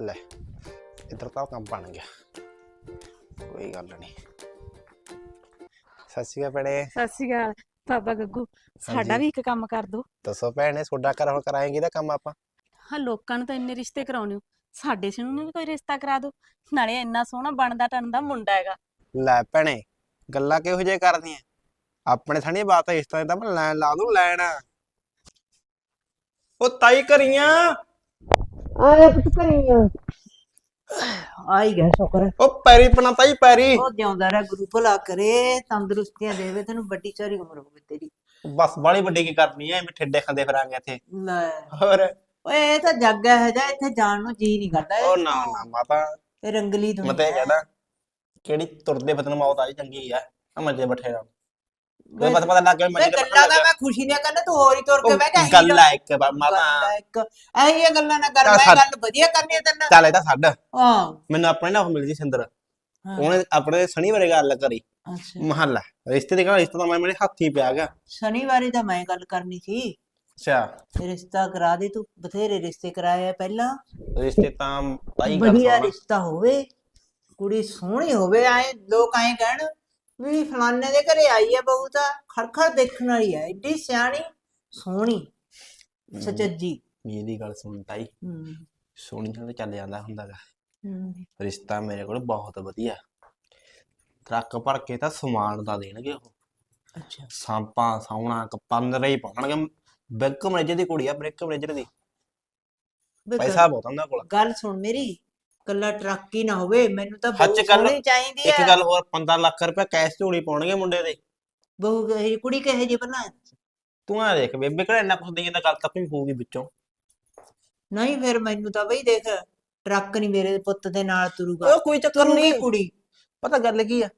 ਲੈ ਇੱਧਰ ਤਾਂ ਕੰਮ ਬਣ ਗਿਆ ਕੋਈ ਗੱਲ ਨਹੀਂ ਸਤਿ ਸ਼੍ਰੀ ਅਕਾਲ ਭੈਣੇ ਸਤਿ ਸ਼੍ਰੀ ਅਕਾਲ ਬਾਬਾ ਗੱਗੂ ਸਾਡਾ। ਵੀ ਇੱਕ ਕੰਮ ਕਰ ਦੋ ਦੱਸੋ ਭੈਣੇ ਤੁਹਾਡਾ ਘਰ ਹੁਣ ਕਰਾਏਗੀ ਦਾ ਕੰਮ ਆਪਾਂ ਹਾਂ ਲੋਕਾਂ ਨੂੰ ਤਾਂ ਇੰਨੇ ਰਿਸ਼ਤੇ ਕਰਾਉਣੇ ਹੋ ਸਾਡੇ ਸਿਨੂੰ ਨੂੰ ਵੀ ਕੋਈ ਰਿਸ਼ਤਾ ਕਰਾ ਦਿਓ ਨਾਲੇ ਇੰਨਾ ਸੋਹਣਾ ਬਣਦਾ ਟਣਦਾ ਮੁੰਡਾ ਹੈਗਾ ਲੈ ਭੈਣੇ ਗੱਲਾਂ ਕਿਹੋ ਜਿਹੇ ਕਰਦੀਆਂ ਆਪਣੇ ਥਾਣੀ ਬਾਤ ਇਸ ਤਰ੍ਹਾਂ ਤਾਂ ਮੈਂ ਲੈਣ ਲਾ ਦੂੰ ਲੈਣ ਉਹ ਤਾਈ ਕਰੀਆਂ ਆਏ ਪੁੱਤ ਕਰੀਆਂ ਆਈ ਗਿਆ ਸ਼ੁਕਰ। ਉਹ ਪੈਰੀ ਪਣਾ ਤਾਈ ਪੈਰੀ। ਉਹ ਜਿਉਂਦਾ ਰਹਿ ਗੁਰੂ ਭਲਾ ਕਰੇ ਤੰਦਰੁਸਤੀਆਂ ਦੇਵੇ ਤੈਨੂੰ ਵੱਡੀ ਸਾਰੀ ਉਮਰ ਹੋਵੇ ਤੇਰੀ। ਬਸ ਬਾਲੀ ਵੱਡੀ ਕੀ ਕਰਨੀ ਐ ਮੈਂ ਠੇਡੇ ਖਾਂਦੇ ਫਿਰਾਂਗੇ ਇੱਥੇ। ਲੈ। ਹੋਰ? ਓਏ ਇਹ ਤਾਂ ਜੱਗ ਹੈ ਜਾ ਇੱਥੇ ਜਾਣ ਨੂੰ ਜੀ ਨਹੀਂ ਕਰਦਾ। ਉਹ ਨਾ ਨਾ ਮਾਤਾ। ਇਹ ਰੰਗਲੀ ਮੈਂ ਤਾਂ ਇਹ ਦੁਨੀਆ ਕਹਿੰਦਾ ਕਿਹੜੀ ਤੁਰਦੇ ਬਤਨ ਮੌਤ ਆਈ ਚੰਗੀ ਆ। ਆ ਮੰਜੇ ਬੈਠੇ ਰਹੋ ਮੈਂ ਪਤਾ ਪਤਾ ਲੱਗ ਗਿਆ ਮੈਂ ਗੱਲਾਂ ਦਾ ਮੈਂ ਖੁਸ਼ੀ ਨਾਲ ਕਹਿੰਦਾ ਤੂੰ ਹੋਰ ਹੀ ਤੁਰ ਕੇ ਬਹਿ ਜਾ ਇਹੀ ਗੱਲ ਆ। ਇੱਕ ਬਾ- ਮਾਤਾ। ਇੱਕ। ਐਹੀਆਂ ਗੱਲਾਂ ਨਾ ਕਰ ਮੈਂ। ਗੱਲ ਵਧੀਆ ਕਰਨੀ ਹੈ ਤੈਨੂੰ ਚੱਲ ਇਹਦਾ ਛੱਡ। ਹਾਂ। ਮੈਨੂੰ ਆਪਣੇ ਨਾਲ ਉਹ ਮਿਲ ਜੀ ਸਿੰਦਰ। ਉਹਨੇ ਆਪਣੇ ਸ਼ਨੀ ਵਾਰੇ ਗੱਲ ਕਰੀ। ਅੱਛਾ। ਮਹੱਲਾ। ਰਿਸ਼ਤੇ ਦੇ ਕਹਿੰਦਾ ਰਿਸ਼ਤਾ ਤਾਂ ਮੈਂ ਮੇਰੇ ਹੱਥ ਹੀ ਪਿਆ ਗਿਆ ਸ਼ਨੀਵਾਰੀ ਤਾਂ ਮੈਂ ਗੱਲ ਕਰਨੀ ਸੀ। ਅੱਛਾ। ਰਿਸ਼ਤਾ ਕਰਾ ਦੇ ਤੂੰ ਬਥੇਰੇ ਰਿਸ਼ਤੇ ਕਰਾਏ ਆ ਪਹਿਲਾਂ। ਰਿਸ਼ਤੇ ਤਾਂ ਤਾਈ ਗੱਲ ਵਧੀਆ ਸੁਣ। ਰਿਸ਼ਤਾ ਹੋਵੇ ਕੁੜੀ ਸੋਹਣੀ ਹੋਵੇ ਆਏ ਲੋਕ ਆਏ ਕਹਿਣ ਵੀ ਫਲਾਣੇ ਦੇ ਘਰੇ ਆਈ ਹੈ ਬਹੂ ਤਾਂ ਖੜਖੜ ਦੇਖਣ ਵਾਲੀ ਹੈ ਏਡੀ ਸਿਆਣੀ ਸੋਹਣੀ ਸਚੱਜੀ ਮੇਰੀ ਗੱਲ ਸੁਣ ਤਾਈ। ਹੂੰ। ਸੋਹਣੀ ਨਾਲ ਚੱਲ ਜਾਂਦਾ ਹੁੰਦਾਗਾ। ਹੂੰ। ਰਿਸ਼ਤਾ ਮੇਰੇ ਕੋਲ ਬਹੁਤ ਵਧੀਆ। ਟਰੱਕ ਭਰ ਕੇ ਤਾਂ ਸਮਾਨ ਦਾ ਦੇਣਗੇ ਉਹ। ਅੱਛਾ। ਸਾਂਪਾਂ ਸਾਉਣਾ ਕੱਪਾਂ ਨਰੇ ਹੀ ਪਾਉਣਗੇ। ਬੈਂਕ ਮੈਨੇਜਰ ਦੀ ਕੁੜੀ ਆ ਬ੍ਰੇਕ ਮੈਨੇਜਰ ਦੀ। ਪੈਸਾ ਬਹੁਤ ਉਹਨਾਂ ਕੋਲ। ਗੱਲ ਸੁਣ ਮੇਰੀ। ਕੱਲਾ ਟਰੱਕ ਹੀ ਨਾ ਹੋਵੇ ਮੈਨੂੰ ਤਾਂ ਹੱਥ ਬਹੂ ਚ ਗੱਲ- ਸੋਹਣੀ ਚਾਹੀਦੀ ਇੱਕ ਹੈ। ਗੱਲ ਹੋਰ 15 ਲੱਖ ਰੁਪਏ ਕੈਸ਼ ਝੋਲੀ ਪਾਉਣਗੇ ਮੁੰਡੇ ਦੇ। ਬਹੂ ਕਹੇ ਕੁੜੀ ਕਹੇ ਜੀ ਬਣਾ? ਤੂੰ ਆ ਦੇਖ ਬੇਬੇ ਕਿਹੜਾ ਇੰਨਾ ਕੁਛ ਦਈਏ ਤਾਂ ਗੱਲ ਤੱਕ ਵੀ ਹੋਊਗੀ ਵਿੱਚੋਂ। ਨਹੀਂ ਫਿਰ ਮੈਨੂੰ ਤਾਂ ਬਈ ਦੇਖ ਟਰੱਕ ਨਹੀਂ ਮੇਰੇ ਪੁੱਤ ਦੇ ਨਾਲ ਤੁਰੂਗਾ। ਉਹ ਕੋਈ ਚੱਕਰ ਤੁਰੂਗੀ ਨਹੀਂ। ਕੁੜੀ। ਪਤਾ ਗੱਲ ਕੀ ਆ?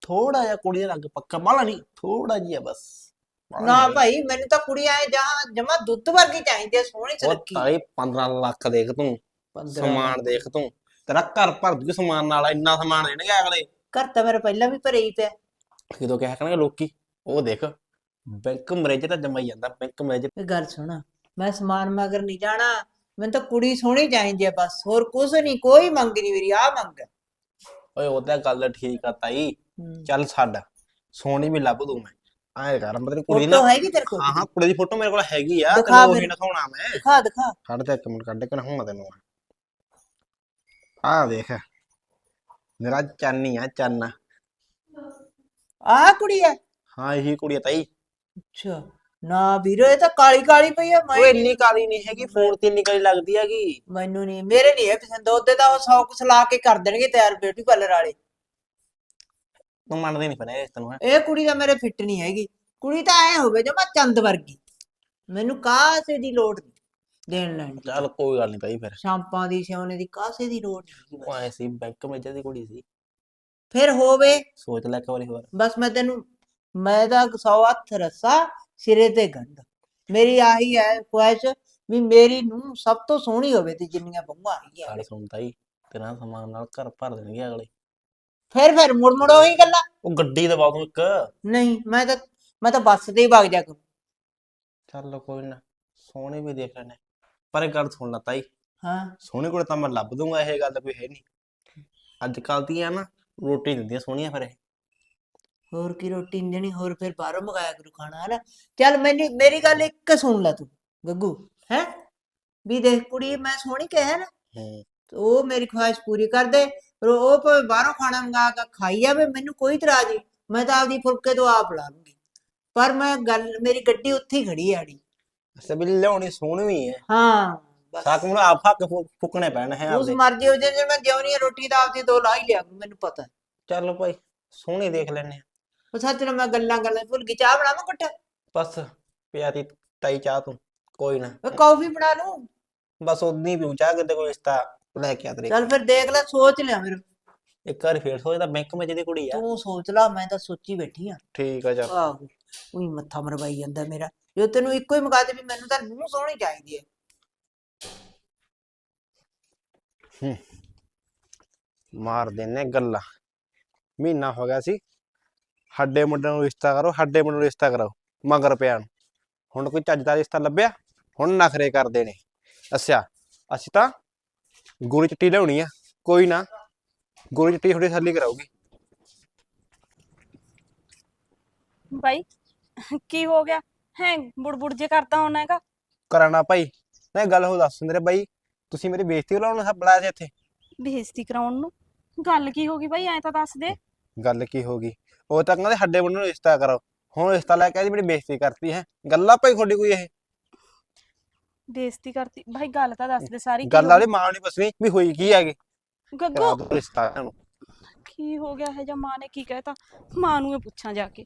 ਥੋੜਾ ਜਿਹਾ ਕੁੜੀ ਦਾ ਰੰਗ ਪੱਕਾ ਬਾਲਾ ਨਹੀਂ ਥੋੜਾ ਜਿਹਾ ਬਸ। ਬਾਹਲਾ ਨਾ। ਭਾਈ ਮੈਨੂੰ ਤਾਂ ਕੁੜੀ ਆਏ ਜਹਾਂ ਜਮਾ ਦੁੱਧ ਵਰਗੀ ਚਾਹੀਦੀ ਹੈ ਸੋਹਣੀ ਉਹ ਸੁਰੱਖੀ। ਤਾਈ 15 ਲੱਖ ਦੇਖ ਤੂੰ। ਸਮਾਨ ਦੇਖ ਤੂੰ। ਤੇਰਾ ਘਰ ਭਰ ਦੂ ਸਮਾਨ ਨਾਲ ਇੰਨਾ ਸਮਾਨ ਦੇਣਗੇ ਅਗਲੇ। ਘਰ ਤਾਂ ਮੇਰਾ ਪਹਿਲਾਂ ਵੀ ਭਰੇ ਹੀ ਪਿਆ। ਜਦੋਂ ਕਹਿ ਕਰਨਗੇ ਲੋਕੀ ਉਹ ਦੇਖ ਬੈਂਕ ਮੈਨੇਜਰ ਤਾਂ ਜੰਮਾ ਹੀ ਜਾਂਦਾ ਬੈਂਕ ਮੈਨੇਜਰ ਇਹ ਗੱਲ ਸੁਣਾ ਮੈਂ ਸਮਾਨ ਮਗਰ ਨਹੀਂ ਜਾਣਾ ਮੈਨੂੰ ਤਾਂ ਕੁੜੀ ਸੋਹਣੀ ਚਾਹੀਦੀ ਹੈ ਬਸ ਹੋਰ ਕੁਝ ਨਹੀਂ ਕੋਈ ਮੰਗ ਨਹੀਂ ਮੇਰੀ ਆ ਮੰਗ। ਹੈ। ਓਏ ਉਹ ਤਾਂ ਗੱਲ ਠੀਕ ਆ ਤਾਈ ਹੂੰ। ਚੱਲ ਛੱਡ ਸੋਹਣੀ ਵੀ ਲੱਭ ਦੂੰ ਮੈਂ। ਐਂ ਕਰ ਮਤਲਬ ਕੁੜੀ ਨਾ ਫੋਟੋ ਹੈਗੀ ਤੇਰੇ ਕੋਲ? ਹਾਂ ਹਾਂ ਕੁੜੀ ਦੀ ਫੋਟੋ ਮੇਰੇ ਕੋਲ ਹੈਗੀ ਆ ਦਿਖਾ ਤੈਨੂੰ ਉਹੀ ਫਿਰ। ਦਿਖਾਉਣਾ ਮੈਂ। ਦਿਖਾ ਦਿਖਾ। ਕੱਢ ਤੇ ਇੱਕ ਮਿੰਟ ਕੱਢ ਕੇ ਹੁਣ ਤੈਨੂੰ ਆਹ ਦੇਖ ਮੇਰਾ ਚੰਨੀ ਆ ਚੰਨ। ਆ ਕੁੜੀ ਹੈ ਹਾਂ ਇਹੀ ਕੁੜੀ ਆ ਤਾਈ। ਅੱਛਾ। ਨਾ ਵੀਰੋ ਇਹ ਤਾਂ ਕਾਲੀ ਕਾਲੀ ਪਈ ਮੈਂ ਉਹ ਇੰਨੀ ਕਾਲੀ ਨਹੀਂ ਹੈਗੀ ਫੋਨ ਤੇ ਇੰਨੀ ਕਾਲੀ ਲੱਗਦੀ ਹੈਗੀ। ਮੈਨੂੰ ਨਹੀਂ ਮੇਰੇ ਨਹੀਂ ਇਹ ਪਸੰਦ ਉਹਦੇ ਤਾਂ ਉਹ ਸੌ ਕੁਛ ਲਾ ਕੇ ਕਰ ਦੇਣਗੇ ਤਿਆਰ ਬਿਊਟੀ ਪਾਰਲਰ ਵਾਲੇ। ਤੂੰ ਮੰਨਦੀ ਨਹੀਂ ਪਨੇ ਇਸ ਤੈਨੂੰ ਹੈਂ। ਇਹ ਕੁੜੀ ਤਾਂ ਮੇਰੇ ਫਿੱਟ ਨਹੀਂ ਹੈਗੀ। ਕੁੜੀ ਤਾਂ ਐ ਹੋਵੇ ਜਮਾ ਚੰਦ ਵਰਗੀ। ਮੈਨੂੰ ਕਾਸੇ ਦੀ ਲੋੜ ਨਹੀਂ ਦੇਣ ਲੈਣ ਦੀ। ਚੱਲ ਕੋਈ ਗੱਲ ਨਹੀਂ ਤਾਈ ਫਿਰ। ਸ਼ਾਂਪਾਂ ਦੀ ਸਿਉਣੇ ਦੀ ਕਾਸੇ ਦੀ ਲੋੜ ਨਹੀਂ ਉਹ ਐ ਸੀ ਬੈਂਕ ਮੈਨੇਜਰ ਦੀ ਕੁੜੀ ਸੀ। ਫਿਰ ਹੋਵੇ। ਸੋਚ ਲੈ ਇੱਕ ਵਾਰੀ ਹੋਰ। ਬਸ ਮੈਂ ਤੈਨੂੰ ਮੈਂ ਤਾਂ ਸੌ ਹੱਥ ਰੱਸਾ ਸਿਰੇ ਤੇ ਗੰਢ। ਮੇਰੀ ਆਹੀ ਹੈ ਖੁਆਇਸ਼ ਵੀ ਮੇਰੀ ਨੂੰ ਸਭ ਤੋਂ ਸੋਹਣੀ ਹੋਵੇ ਤੇ ਜਿੰਨੀਆਂ ਬਹੂਆਂ ਆਈਆਂ ਗੱਲ ਸੁਣ ਤਾਈ ਤੇਰਾ ਸਮਾਨ ਨਾਲ ਘਰ ਭਰ ਦੇਣਗੇ ਅਗਲੇ। ਫਿਰ ਫਿਰ ਮੁੜ ਮੁੜ ਉਹੀ ਗੱਲਾਂ। ਉਹ ਗੱਡੀ ਦਵਾ ਦੂੰ ਇੱਕ। ਨਹੀਂ ਮੈਂ ਤਾਂ ਮੈਂ ਤਾਂ ਬੱਸ ਤੇ ਹੀ ਵਗ ਜਾ ਕਰੂੰ। ਚੱਲ ਕੋਈ ਨਾ ਸੋਹਣੇ ਵੀ ਦੇਖ ਲੈਣੇ ਪਰ ਇਹ ਗੱਲ ਸੁਣ ਲੈ ਤਾਈ। ਹਾਂ। ਸੋਹਣੇ ਕੋਲ ਤਾਂ ਮੈਂ ਲੱਭ ਦੂੰਗਾ ਇਹ ਗੱਲ ਕੋਈ ਹੈ ਨਹੀਂ। ਅੱਜ ਕੱਲ ਦੀਆਂ ਨਾ ਰੋਟੀ ਦਿੰਦੀਆਂ ਸੋਹਣੀਆਂ ਫਿਰ ਇਹ। ਹੋਰ ਕੀ ਰੋਟੀ ਦੇਣੀ ਹੋਰ ਫਿਰ ਬਾਹਰੋਂ ਮੰਗਾਇਆ ਕਰੂ ਖਾਣਾ ਹਨਾ? ਚੱਲ ਮੈਨੀ ਮੇਰੀ ਗੱਲ ਇੱਕ ਸੁਣ ਲੈ ਤੂੰ ਗੱਗੂ ਹੈ? ਵੀ ਦੇਖ ਕੁੜੀ ਮੈਂ ਸੋਹਣੀ ਕਹਿਆ ਨਾ ਹੂੰ। ਤੇ ਉਹ ਮੇਰੀ ਖੁਆਇਸ਼ ਪੂਰੀ ਕਰ ਦੇ ਪਰ ਉਹ ਭਾਵੇਂ ਬਾਹਰੋਂ ਖਾਣਾ ਮੰਗਾ ਕੇ ਖਾਈ ਜਾਵੇ ਮੈਨੂੰ ਕੋਈ ਇਤਰਾਜ਼ ਨਹੀਂ। ਮੈਂ ਤਾਂ ਆਪਦੀ ਫੁਲਕੇ ਤੋਂ ਆਪ ਲਾ ਲੂੰਗੀ। ਪਰ ਮੈਂ ਗੱਲ ਮੇਰੀ ਗੱਡੀ ਉੱਥੇ ਹੀ ਖੜੀ ਆੜੀ। ਅਸਾਂ ਵੀ ਲਿਆਉਣੀ ਸੋਹਣੀ ਹੈ। ਹਾਂ। ਬਸ। ਸਾਕ ਨੂੰ ਆਪ ਹੱਕ ਫੁ- ਫੁੱਕਣੇ ਪੈਣ ਹੈ ਉਸ ਆਪਦੇ। ਮਰਜ਼ੀ ਹੋ ਜੇ ਜੇ ਮੈਂ ਜਿਉਣੀ ਆ ਰੋਟੀ ਤਾਂ ਆਪਦੀ ਦੋ ਲਾ ਹੀ ਲਿਆ ਕਰੂ, ਮੈਨੂੰ ਪਤਾ। ਚੱਲ ਭਾਈ ਸੋਹਣੀ ਦੇਖ ਲੈਣੇ ਉਹ ਸੱਚ ਨਾਲ ਮੈਂ ਗੱਲਾਂ ਗੱਲਾਂ ਭੁੱਲ ਗਈ ਚਾਹ ਬਣਾਵਾਂ ਘੁੱਟ? ਬਸ ਪਿਆਤੀ ਤਾਈ ਚਾਹ ਤੂੰ ਕੋਈ ਨਾ। ਮੈਂ ਕੌਫੀ ਬਣਾ ਲੂੰ ਬਸ ਉਦਨੀ ਵੀ ਚਾਹ ਕਿਤੇ ਕੋਈ ਰਿਸ਼ਤਾ ਲੈ ਕੇ ਆ ਤੇਰੇ। ਚੱਲ ਫਿਰ ਦੇਖ ਲੈ ਸੋਚ ਲਿਆ ਮੇਰੇ ਇੱਕ ਵਾਰੀ ਫੇਰ ਸੋਚਦਾ ਬੈਂਕ ਵਿੱਚ ਦੀ ਕੁੜੀ ਆ। ਤੂੰ ਸੋਚ ਲਾ ਮੈਂ ਤਾਂ ਸੋਚੀ ਬੈਠੀ ਆ। ਠੀਕ ਆ ਚੱਲ। ਆਹੋ ਉਹੀ ਮੱਥਾ ਮਰਵਾਈ ਜਾਂਦਾ ਮੇਰਾ। ਜੋ ਤੈਨੂੰ ਇੱਕੋ ਹੀ ਮਗਾ ਦੇ ਵੀ ਮੈਨੂੰ ਤਾਂ ਨੂੰ ਸੋਹਣੀ ਚਾਹੀਦੀ ਹੈ। ਮਾਰ ਦਿੰਨੇ ਗੱਲਾਂ। ਮਹੀਨਾ ਹੋ ਗਿਆ ਸੀ। ਹੱਡੇ ਮੁੰਡੇ ਨੂੰ ਰਿਸ਼ਤਾ ਕਰੋ ਹੱਡੇ ਮੁੰਡੇ ਨੂੰ ਰਿਸ਼ਤਾ ਕਰਾਓ ਮਗਰ ਪਿਆ ਨੂੰ। ਹੁਣ ਕੋਈ ਚੱਜ ਦਾ ਰਿਸ਼ਤਾ ਲੱਭਿਆ? ਹੁਣ ਨਖਰੇ ਕਰਦੇ ਨੇ। ਅੱਛਾ ਅਸੀਂ ਤਾਂ ਗੋਰੀ ਚਿੱਟੀ ਲਿਆਉਣੀ ਆ। ਕੋਈ ਨਾ ਗੋਰੀ ਚਿੱਟੀ ਥੋੜੀ ਸਾਲੀ ਕਰਾਉਗੀ ਬਾਈ ਕੀ ਹੋ ਗਿਆ? ਹੈ ਬੁੜਬੁੜ ਜੇ ਕਰਦਾ ਹੋਣਾ ਹੈਗਾ। ਕਰਾਣਾ ਭਾਈ ਮੈਂ ਗੱਲ ਹੋ ਦੱਸ ਮੇਰੇ ਬਾਈ ਤੁਸੀਂ ਮੇਰੀ ਬੇਇੱਜ਼ਤੀ ਕਰਾਉਣ ਸਭ ਬੁਲਾਇਆ ਸੀ ਇੱਥੇ? ਬੇਇੱਜ਼ਤੀ ਕਰਾਉਣ ਨੂੰ? ਗੱਲ ਕੀ ਹੋ ਗਈ ਬਾਈ ਐ ਤਾਂ ਦੱਸ ਦੇ। ਗੱਲ ਕੀ ਹੋ ਗਈ? ਉਹ ਤਾਂ ਕਹਿੰਦੇ ਹੱਡੇ ਮੁੰਡੇ ਨੂੰ ਰਿਸ਼ਤਾ ਕਰੋ। ਹੁਣ ਰਿਸ਼ਤਾ ਲੈ ਕੇ ਆਈ ਮੇਰੀ ਬੇਇੱਜ਼ਤੀ ਕਰਤੀ ਹੈ। ਗੱਲਾਂ ਭਾਈ ਤੁਹਾਡੀ ਕੋਈ ਇਹ? ਬੇਇੱਜ਼ਤੀ ਕਰਤੀ। ਬਾਈ ਗੱਲ ਤਾਂ ਦੱਸ ਦੇ ਸਾਰੀ ਕੀ ਗੱਲ ਵਾਲੀ ਮਾਂ ਨਹੀਂ ਪੁੱਛਣੀ ਵੀ ਹੋਈ ਕੀ ਹੈਗੀ? ਕਰਾ ਗੱਗੂ ਦੋ ਰਿਸ਼ਤਾ ਇਹਨਾਂ। ਨੂੰ ਕੀ ਹੋ ਗਿਆ ਹੈ ਜਾਂ ਮਾਂ ਨੇ ਕੀ ਕਹਿਤਾ? ਮਾਂ ਨੂੰ ਇਹ ਪੁੱਛਾਂ ਜਾ ਕੇ।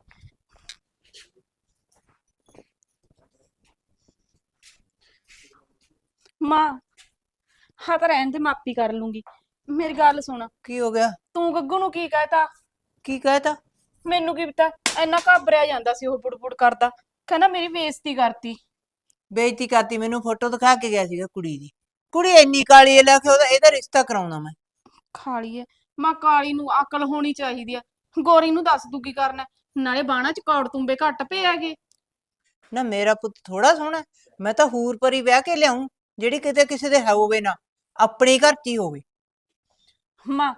ਮਾਂ ਹਾਂ ਤਾਂ ਰਹਿਣ ਦੇ ਮਾਪੀ ਕਰ ਲੂੰਗੀ। ਮੇਰੀ ਗੱਲ ਸੁਣ। ਕੀ ਹੋ ਗਿਆ? ਤੂੰ ਗੱਗੂ ਨੂੰ ਕੀ ਕਹਿਤਾ? ਕੀ ਕਹਿਤਾ? ਮੈਨੂੰ ਕੀ ਪਤਾ ਇੰਨਾ ਘਾਬਰਿਆ ਜਾਂਦਾ ਸੀ ਉਹ ਬੁੜਬੁੜ ਕਰਦਾ। ਕਹਿੰਦਾ ਮੇਰੀ ਬੇਇੱਜ਼ਤੀ ਕਰਤੀ। ਬੇਇੱਜ਼ਤੀ ਕਰਤੀ ਮੈਨੂੰ ਫੋਟੋ ਦਿਖਾ ਕੇ ਗਿਆ ਸੀਗਾ ਕੁੜੀ ਦੀ। ਕੁੜੀ ਇੰਨੀ ਕਾਲੀ ਹੈ ਲੈ ਕੇ ਉਹਦਾ ਇਹਦਾ ਰਿਸ਼ਤਾ ਕਰਾਉਣਾ ਮੈਂ। ਖਾਲੀ ਐ ਮਾਂ ਕਾਲੀ ਨੂੰ ਅਕਲ ਹੋਣੀ ਚਾਹੀਦੀ ਆ। ਗੋਰੀ ਨੂੰ ਦੱਸ ਤੂੰ ਕੀ ਕਰਨਾ। ਨਾਲੇ ਬਾਣਾ ਚ ਕੌੜ ਤੁੰਬੇ ਘੱਟ ਪਏ ਹੈਗੇ। ਨਾ ਮੇਰਾ ਪੁੱਤ ਥੋੜਾ ਸੋਹਣਾ। ਮੈਂ ਤਾਂ ਹੂਰ ਪਰੀ ਵਿਆਹ ਕੇ ਲਿਆਉਂ ਜਿਹੜੀ ਕਿਤੇ ਕਿਸੇ ਦੇ ਹੋਵੇ ਨਾ ਆਪਣੇ ਘਰ 'ਚ ਹੀ ਹੋਵੇ। ਮਾਂ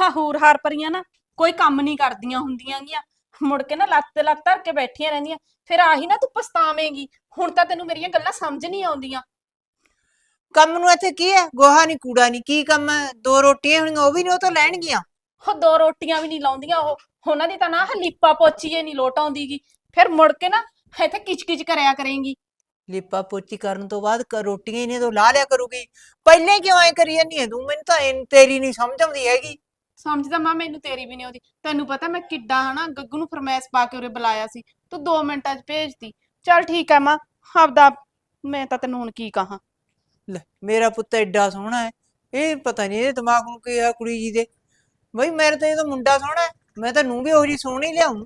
ਹਾਂ ਹੋਰ ਹਾਰ ਪਰੀਆਂ ਨਾ ਕੋਈ ਕੰਮ ਨਹੀਂ ਕਰਦੀਆਂ ਹੁੰਦੀਆਂ ਗੀਆਂ। ਮੁੜ ਕੇ ਨਾ ਲੱਤ ਤੇ ਲੱਤ ਧਰ ਕੇ ਬੈਠੀਆਂ ਰਹਿੰਦੀਆਂ। ਫਿਰ ਆਹੀ ਨਾ ਤੂੰ ਪਛਤਾਵੇਂਗੀ। ਹੁਣ ਤਾਂ ਤੈਨੂੰ ਮੇਰੀਆਂ ਗੱਲਾਂ ਸਮਝ ਨਹੀਂ ਆਉਂਦੀਆਂ। ਕੰਮ ਨੂੰ ਇੱਥੇ ਕੀ ਹੈ? ਗੋਹਾ ਨਹੀਂ ਕੂੜਾ ਨਹੀਂ ਕੀ ਕੰਮ ਹੈ? ਦੋ ਰੋਟੀਆਂ ਹੋਣਗੀਆਂ ਉਹ ਵੀ ਨਹੀਂ ਉਹ ਤਾਂ ਲੈਣਗੀਆਂ। ਉਹ ਦੋ ਰੋਟੀਆਂ ਵੀ ਨਹੀਂ ਲਾਉਂਦੀਆਂ ਉਹ। ਉਹਨਾਂ ਦੀ ਤਾਂ ਨਾ ਹਲੀਪਾ ਪੋਚੀਏ ਨਹੀਂ ਲੋਟ ਆਉਂਦੀਗੀ ਫਿਰ ਮੁੜ ਕੇ ਨਾ ਇੱਥੇ ਕਿਚ-ਕਿਚ ਕਰਿਆ ਕਰੇਂਗੀ। ਲਿਪਾ ਪੋਚੀ ਕਰਨ ਤੋਂ ਬਾਅਦ ਕ- ਰੋਟੀਆਂ ਹੀ ਨੇ ਤਾਂ ਲਾ ਲਿਆ ਕਰੂਗੀ। ਪਹਿਲੇ ਕਿਉਂ ਐ ਕਰੀ ਜਾਂਦੀ ਹੈ ਤੂੰ ਮੈਨੂੰ ਤਾਂ ਐਨ- ਤੇਰੀ ਨਹੀਂ ਸਮਝ ਆਉਂਦੀ ਹੈਗੀ। ਸਮਝਦਾ ਮਾਂ ਮੈਨੂੰ ਤੇਰੀ ਵੀ ਨਹੀਂ ਆਉਂਦੀ। ਤੈਨੂੰ ਪਤਾ ਮੈਂ ਕਿੱਡਾ ਹਨਾ ਗੱਗੂ ਨੂੰ ਫਰਮੈਸ ਪਾ ਕੇ ਉਰੇ ਬੁਲਾਇਆ ਸੀ। ਤੂੰ 2 ਮਿੰਟਾਂ 'ਚ ਭੇਜਤੀ। ਚੱਲ ਠੀਕ ਹੈ ਮਾਂ ਆਪਦਾ ਮੈਂ ਤਾਂ ਤੈਨੂੰ ਹੁਣ ਕੀ ਕਹਾਂ। ਲੈ ਮੇਰਾ ਪੁੱਤ ਐਡਾ ਸੋਹਣਾ ਹੈ ਇਹ ਪਤਾ ਨਹੀਂ ਇਹਦੇ ਦਿਮਾਗ ਨੂੰ ਕੀ ਆ ਕੁੜੀ ਜੀ ਦੇ। ਬਈ ਮੇਰੇ ਤਾਂ ਇਹ ਤਾਂ ਮੁੰਡਾ ਸੋਹਣਾ ਹੈ ਮੈਂ ਤਾਂ ਨੂੰ ਵੀ ਉਹੀ ਸੋਹਣੀ ਲਿਆਉਂ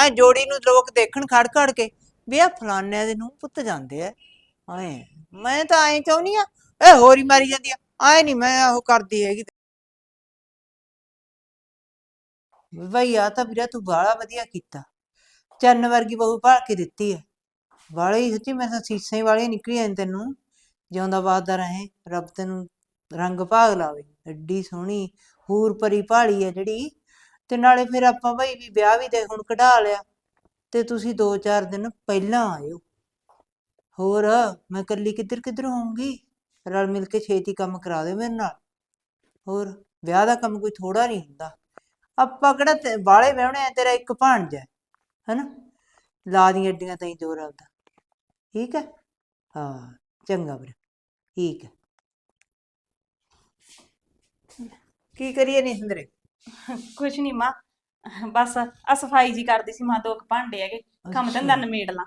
ਐ ਜੋੜੀ ਨੂੰ ਲੋਕ ਦੇਖਣ ਖੜ ਖੜ ਕੇ। ਵੀ ਆ ਫਲਾਨਿਆਂ ਦੇ ਨੂੰ ਪੁੱਤ ਜਾਂਦੇ ਆ ਐ ਮੈਂ ਤਾਂ ਐ ਚਾਹੁੰਦੀ ਆ? ਇਹ ਹੋਰ ਮਾਰੀ ਜਾਂਦੀ ਆ। ਐ ਨਹੀਂ ਮੈਂ ਉਹ ਕਰਦੀ ਹੈਗੀ ਬਈ ਆ ਤਾਂ ਵੀਰਾ ਤੂੰ ਬਾਲਾ ਵਧੀਆ ਕੀਤਾ। ਚੰਨ ਵਰਗੀ ਬਹੂ ਭਾਲ ਕੇ ਦਿੱਤੀ ਹੈ ਵਾਲੇ ਹੀ ਸੱਚੀ ਮੈਂ ਤਾਂ ਸੀਸਾਂ ਹੀ ਵਾਲੇ ਨਿਕਲੀ ਆਂ ਤੈਨੂੰ। ਜਿਉਂਦਾ ਬਾਦਦਾ ਰਹੇ, ਰੱਬ ਤੈਨੂੰ ਰੰਗ ਭਾਗ ਲਾਵੇ। ਐਡੀ ਸੋਹਣੀ ਹੂਰ ਪਰੀ ਭਾਲੀ ਹੈ ਜਿਹੜੀ। ਤੇ ਨਾਲੇ ਫਿਰ ਆਪਾਂ ਬਈ ਵੀ ਵਿਆਹ ਵੀ ਤੇ ਹੁਣ ਕਢਾ ਲਿਆ। ਤੇ ਤੁਸੀਂ 2-4 ਦਿਨ ਪਹਿਲਾਂ ਆਇਓ। ਹੋਰ, ਮੈਂ ਇਕੱਲੀ ਕਿੱਧਰ ਕਿੱਧਰ ਹੋਊਂਗੀ ਰਲ ਮਿਲ ਕੇ ਛੇਤੀ ਕੰਮ ਕਰਾ ਦਿਓ ਮੇਰੇ ਨਾਲ। ਹੋਰ, ਵਿਆਹ ਦਾ ਕੰਮ ਕੋਈ ਥੋੜਾ ਨਹੀਂ ਹੁੰਦਾ। ਆਪਾਂ ਕਿਹੜਾ ਤੇ- ਬਾਹਲੇ ਵਿਆਹਣੇ ਆ, ਤੇਰਾ ਇੱਕ ਭਾਣਜਾ ਹੈਨਾ? ਲਾ ਦੀ ਅੱਡੀਆਂ ਤਾਈ ਜੋਰ ਆਪਦਾ। ਠੀਕ ਹੈ? ਹਾਂ, ਚੰਗਾ ਵੀਰ। ਠੀਕ ਹੈ। ਕੀ ਕਰੀਏ ਨੀ ਸਿੰਦਰੇ ਕੁਛ ਨਹੀਂ ਮਾਂ। ਬਸ ਆ ਸਫ਼ਾਈ ਜੀ ਕਰਦੀ ਸੀ ਮਾਂ ਦੋ ਕੁ ਭਾਂਡੇ ਹੈਗੇ ਕੰਮ ਧੰਦਾ ਅੱਛਾ। ਨਿਮੇੜ ਲਾਂ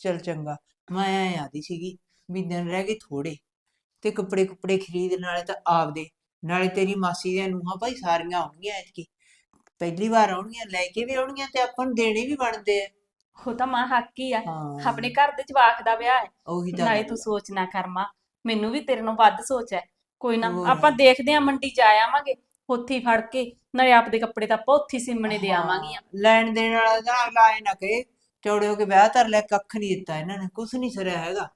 ਚਲ ਚੰਗਾ ਮੈਂ ਐਂ ਆਦੀ ਸੀਗੀ ਵੀ ਦਿਨ ਰਹਿ ਗਏ ਥੋੜੇ ਤੇ ਕੱਪੜੇ ਕੁੱਪੜੇ ਖਰੀਦਣ ਵਾਲੇ ਤਾਂ ਆਪਦੇ ਨਾਲੇ ਤੇਰੀ ਮਾਸੀ ਦੀਆਂ ਨੂੰਹਾਂ ਭਾਈ ਸਾਰੀਆਂ ਆਉਣਗੀਆਂ ਐਤਕੀ ਪਹਿਲੀ ਵਾਰ ਆਉਣਗੀਆਂ ਲੈ ਕੇ ਵੀ ਆਉਣਗੀਆਂ ਤੇ ਆਪਾਂ ਨੂੰ ਦੇਣੇ ਵੀ ਬਣਦੇ ਆ ਉਹ ਤਾਂ ਮਾਂ ਹੱਕ ਹੀ ਆ ਹਾਂ ਆਪਣੇ ਘਰ ਦੇ ਜਵਾਕ ਦਾ ਵਿਆਹ ਹੈ ਉਹੀ ਤਾਂ ਨਾਲੇ ਗੱਲ ਤੂੰ। ਸੋਚ ਨਾ ਕਰ ਮਾਂ ਮੈਨੂੰ ਵੀ ਤੇਰੇ ਨਾਲੋਂ ਵੱਧ ਸੋਚ ਹੈ ਕੋਈ ਨਾ ਹੋਰ। ਆਪਾਂ ਦੇਖਦੇ ਆਂ ਮੰਡੀ ਜਾ ਆਵਾਂਗੇ ਉੱਥੇ ਫੜ ਕੇ ਨਾਲੇ ਆਪਦੇ ਕੱਪੜੇ ਤਾਂ ਆਪਾਂ ਉੱਥੇ ਸਿਮਣੇ ਦੇ ਆਵਾਂਗੀਆਂ ਲੈਣ ਦੇਣ ਵਾਲਾ ਤਾਂ ਲਾਏ ਨਾ ਕਹੇ ਚੌੜੇ ਹੋ ਕੇ ਵਿਆਹ ਧਰ ਲੈ ਕੱਖ ਨਹੀਂ ਦਿੱਤਾ ਇਹਨਾਂ ਨੇ ਕੁਛ ਨਹੀਂ ਸਰਿਆ ਹੈਗਾ।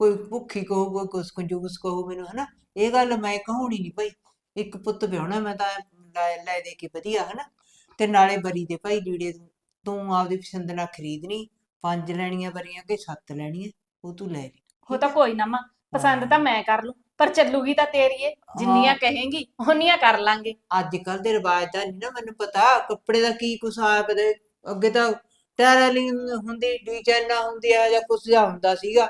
ਕੋਈ ਭੁੱਖੀ ਕਹੂ ਕੋਈ ਕੁਛ ਕੰਜੂਸ ਕਹੂ ਮੈਨੂੰ ਹਨਾ? ਇਹ ਗੱਲ ਮੈਂ ਕਹਾਉਣੀ ਨਹੀਂ ਭਾਈ। ਇੱਕ ਪੁੱਤ ਵਿਆਹਣਾ ਮੈਂ ਤਾਂ ਲੈ ਲੈ ਦੇ ਕੇ ਵਧੀਆ ਹਨਾ? ਤੇ ਨਾਲੇ ਬਰੀ ਦੇ ਭਾਈ ਲੀੜੇ ਤੂੰ ਤੂੰ ਆਪਦੀ ਪਸੰਦ ਨਾਲ ਖਰੀਦਣੀ ਪੰਜ ਲੈਣੀਆਂ ਬਰੀਆਂ ਕਿ ਸੱਤ ਲੈਣੀਆਂ ਉਹ ਤੂੰ ਲੈ ਲਈ ਉਹ ਤਾਂ ਕੋਈ ਨਾ ਮਾਂ ਪਸੰਦ ਤਾਂ ਮੈਂ ਕਰ ਲੂੰ ਪਰ ਚੱਲੂਗੀ ਤਾਂ ਤੇਰੀ ਏ ਜਿੰਨੀਆਂ। ਕਹੇਂਗੀ ਉਨੀਆਂ ਕਰ ਲਾਂਗੇ ਅੱਜ ਕੱਲ ਦੇ ਰਿਵਾਜ ਦਾ ਨਹੀਂ ਨਾ ਮੈਨੂੰ ਪਤਾ ਕੱਪੜੇ ਦਾ ਕੀ ਕੁਛ ਆਇਆ ਪਤਾ ਅੱਗੇ ਤਾਂ ਟੈਰਲਿੰਗ ਹੁੰਦੀ ਡੀਜ਼ਾਈਨਾਂ ਹੁੰਦੀਆਂ ਜਾਂ ਕੁਛ ਜਿਹਾ ਹੁੰਦਾ ਸੀਗਾ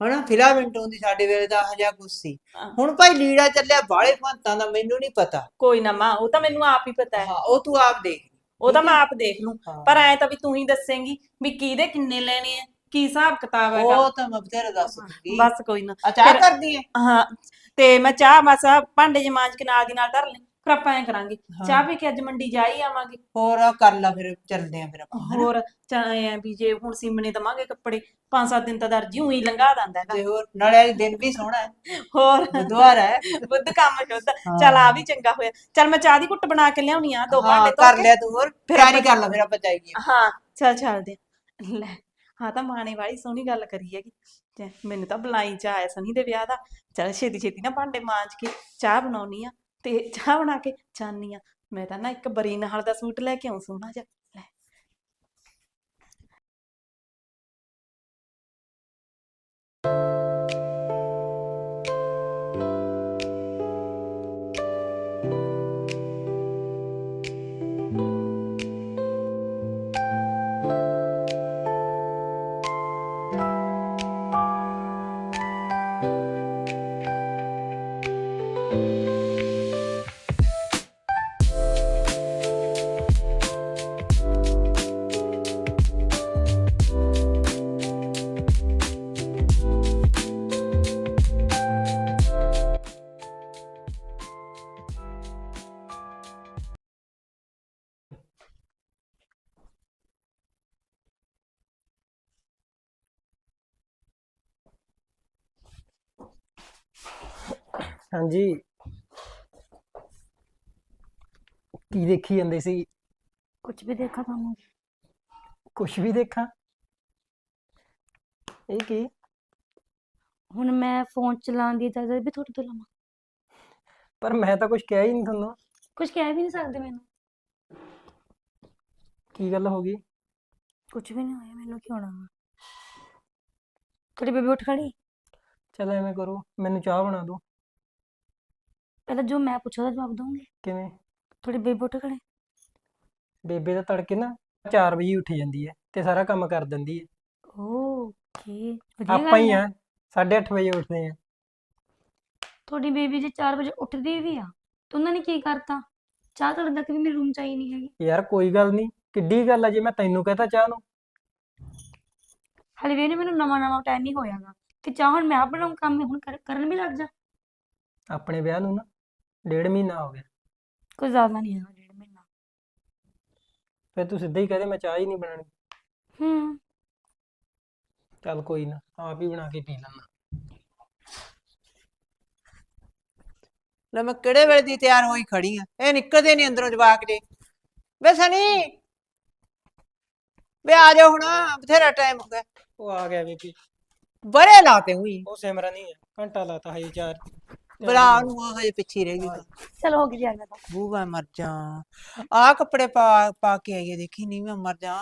ਹਨਾ ਫਿਲਾਮੈਂਟ ਹੁੰਦੀ ਸਾਡੇ ਵੇਲੇ ਤਾਂ ਹਜਾ ਕੁਛ ਸੀ ਹਾਂ। ਹੁਣ ਭਾਈ ਲੀੜਾ ਚੱਲਿਆ ਬਾਹਲੇ ਫਾਂਤਾਂ ਦਾ ਮੈਨੂੰ ਨਹੀਂ ਪਤਾ ਕੋਈ ਨਾ ਮਾਂ ਉਹ ਤਾਂ ਮੈਨੂੰ ਆਪ ਹੀ ਪਤਾ ਹੈ ਹਾਂ ਉਹ ਤੂੰ ਆਪ ਦੇਖ ਉਹ ਤਾਂ ਮੈਂ? ਆਪ ਦੇਖ ਲੂੰ ਹਾਂ। ਪਰ ਐ ਤਾਂ ਵੀ ਤੂੰ ਹੀ ਦੱਸੇਂਗੀ ਵੀ ਕਿਹਦੇ ਕਿੰਨੇ ਲੈਣੇ ਆ ਕੀ ਹਿਸਾਬ ਕਿਤਾਬ ਹੈਗਾ? ਉਹ ਤਾਂ ਮੈਂ ਬਥੇਰਾ ਦੱਸ ਦੂੰਗੀ ਬਸ ਕੋਈ ਨਾ। ਅੱਛਾ ਫਿਰ- ਕਰਦੀ ਹੈ ਹਾਂ ਤੇ ਮੈਂ ਚਾਹ ਮਾਸਾ ਭਾਂਡੇ ਜੇ ਮਾਂਜ ਕੇ ਨਾਲ ਦੀ ਨਾਲ ਧਰ ਲੈ ਫਿਰ ਆਪਾਂ ਐ ਕਰਾਂਗੇ। ਚਾਹ ਪੀ ਕੇ ਅੱਜ ਮੰਡੀ ਜਾ ਹੀ ਆਵਾਂਗੇ। ਹੋਰ ਕਰ ਲਾ ਫਿਰ ਚੱਲਦੇ ਆ ਫਿਰ ਆਪਾਂ ਹਨਾ? ਹੋਰ ਚਾਹੇ ਵੀ ਜੇ ਹੁਣ ਸਿਮਣੇ ਦਵਾਂਗੇ ਕੱਪੜੇ ਪੰਜ ਸੱਤ ਦਿਨ ਤਾਂ ਦਰਜੀ ਉਹੀ ਲੰਘਾ ਦਿੰਦਾ ਹੈਗਾ। ਤੇ ਹੋਰ ਨਾਲੇ ਅੱਜ ਦਿਨ ਵੀ ਸੋਹਣਾ ਹੈ। ਹੋਰ। ਬੁੱਧਵਾਰ ਹੈ। ਬੁੱਧ ਕੰਮ ਸ਼ੁੱਧ। ਚੱਲ ਆ ਵੀ ਚੰਗਾ ਹੋਇਆ। ਚੱਲ ਮੈਂ ਚਾਹ ਦੀ ਘੁੱਟ ਬਣਾ ਕੇ ਲਿਆਉਣੀ ਆ ਦੋ ਹਾਂ ਭਾਂਡੇ ਧੋ ਕਰ ਕੇ। ਲਿਆ ਤੂੰ ਹੋਰ ਫਿਰ ਤਿਆਰੀ ਕਰ ਲਾ ਫਿਰ ਆਪਾਂ ਜਾਈਏ। ਹਾਂ ਚੱਲ ਚੱਲਦੇ ਆ। ਲੈ। ਹਾਂ, ਤਾਂ ਮਾਣੇ ਵਾਲੀ ਸੋਹਣੀ ਗੱਲ ਕਰੀ ਹੈਗੀ ਤੇ ਮੈਨੂੰ ਤਾਂ ਬੁਲਾਈ ਚ ਆਇਆ ਸਨੀ ਦੇ ਵਿਆਹ ਦਾ। ਚਲ ਛੇਤੀ ਛੇਤੀ ਨਾ ਭਾਂਡੇ ਮਾਂਜ ਕੇ ਚਾਹ ਬਣਾਉਣੀ ਆ ਤੇ ਚਾਹ ਬਣਾ ਕੇ ਜਾਨੀ ਆ। ਮੈਂ ਤਾਂ ਨਾ ਇੱਕ ਬਰੀ ਨਾਲ ਦਾ ਸੂਟ ਲੈ ਕੇ ਆਉਂ ਸੋਹਣਾ ਜਿਹਾ। ਹਾਂਜੀ। ਕੀ ਦੇਖੀ ਜਾਂਦੇ ਸੀ? ਕੁਝ ਵੀ ਦੇਖਾ ਤੁਹਾਨੂੰ? ਕੁਝ ਵੀ ਦੇਖਾਂ? ਇਹ ਕੀ? ਹੁਣ ਮੈਂ ਫੋਨ ਚਲਾਉਣ ਦੀ ਇਜਾਜ਼ਤ ਵੀ ਤੁਹਾਡੇ ਤੋਂ ਲਵਾਂ ਪਰ ਮੈਂ ਤਾਂ ਕੁਝ ਕਿਹਾ ਹੀ ਨਹੀਂ ਤੁਹਾਨੂੰ। ਕੁਝ ਕਹਿ ਵੀ ਨਹੀਂ ਸਕਦੇ ਮੈਨੂੰ। ਕੀ ਗੱਲ ਹੋ ਗਈ? ਕੁਝ ਵੀ ਨਹੀਂ ਹੋਇਆ ਮੈਨੂੰ ਕੀ ਹੋਣਾ ਵਾ? ਤੁਹਾਡੀ ਬੇਬੀ ਉੱਠ ਖੜੀ? ਚਲ ਐਵੇਂ ਕਰੋ ਮੈਨੂੰ ਚਾਹ ਬਣਾ ਦਿਓ। ਪਹਿਲਾਂ ਜੋ ਮੈਂ ਪੁੱਛਿਆ ਉਹਦਾ ਜਵਾਬ ਦਵਾਂਗੇ ਕਿਵੇਂ? ਤੁਹਾਡੀ ਬੇਬੀ ਉੱਠ ਖੜੀ? ਬੇਬੇ ਦਾ ਤੜਕੇ ਨਾ 4 ਵਜੇ ਉੱਠ ਜਾਂਦੀ ਹੈ ਤੇ ਸਾਰਾ ਕੰਮ ਕਰ ਦਿੰਦੀ ਹੈ। ਓਕੇ ਵਧੀਆ ਆਪਾਂ ਹੀ ਗੱਲ ਆ 8:30 ਵਜੇ ਉੱਠਦੇ ਆ ਤੁਹਾਡੀ ਬੇਬੀ ਜੇ 4 ਵਜੇ ਉੱਠਦੀ ਵੀ ਆ ਤਾਂ ਉਹਨਾਂ ਨੇ ਕੀ ਕਰਤਾ? ਚਾਹ ਤੁਹਾਡੇ ਤੱਕ ਵੀ ਮੇਰੇ ਰੂਮ ਚ ਆਈ ਨਹੀਂ ਹੈਗੀ। ਯਾਰ ਕੋਈ ਗੱਲ ਨਹੀਂ ਕਿੱਡੀ ਗੱਲ ਆ ਜੇ ਮੈਂ ਤੈਨੂੰ ਕਹਤਾ ਚਾਹ ਨੂੰ। ਹਾਲੇ ਵੀ ਇਹਨੇ ਮੈਨੂੰ ਨਵਾਂ ਨਵਾਂ ਟਾਈਮ ਹੀ ਹੋਇਆਗਾ ਤੇ ਚਾਹ ਹੁਣ ਮੈਂ ਆਪਣਾ ਕੰਮ ਹੁਣ ਕਰ- ਕਰਨ ਵੀ ਲੱਗ ਜਾ। ਆਪਣੇ ਵਿਆਹ ਨੂੰ ਨਾ। ਡੇਢ ਮਹੀਨਾ ਹੋ ਗਿਆ। ਕੋਈ ਜ਼ਿਆਦਾ ਨਹੀਂ ਹੈਗਾ ਡੇਢ ਮਹੀਨਾ। ਫਿਰ ਤੂੰ ਸਿੱਧਾ ਹੀ ਕਹਦੇ ਮੈਂ ਚਾਹ ਹੀ ਨਹੀਂ ਬਣਾਣੀ ਹੂੰ। ਚੱਲ ਕੋਈ ਨਾ ਆਪ ਹੀ ਬਣਾ ਕੇ ਪੀ ਲੈਣਾ ਲੈ ਮੈਂ ਕਿਹੜੇ ਵੇਲੇ ਦੀ ਤਿਆਰ ਹੋਈ ਖੜੀ ਆ? ਇਹ ਨਿਕਲਦੇ ਨਹੀਂ ਅੰਦਰੋਂ ਜਵਾਕ ਜੇ। ਵੇ ਸਨੀ ਵੇ ਆ ਜਾ ਹੁਣ ਬਥੇਰਾ ਟਾਈਮ ਹੋ ਗਿਆ। ਉਹ ਆ ਗਿਆ ਬੇਬੀ। ਬੜੇ ਲਾਤੇ ਹੋਈ ਉਹ ਸਿਮਰਨ ਹੀ ਹੈ ਘੰਟਾ ਲਾਤਾ ਹਜੇ ਚਾਰ। ਬਲਾ ਨੂੰ ਉਹ ਹਜੇ ਪਿੱਛੇ ਰਹਿ ਗਈ। ਚਲੋ ਹੋ ਗਈ ਯਾਰ ਮੈਂ ਤਾਂ ਬੂਗਾ ਮਰ ਜਾ। ਆ ਕੱਪੜੇ ਪਾ ਪਾ ਕੇ ਆਈਏ ਦੇਖੀ ਨਹੀਂ ਮੈਂ ਮਰ ਜਾ।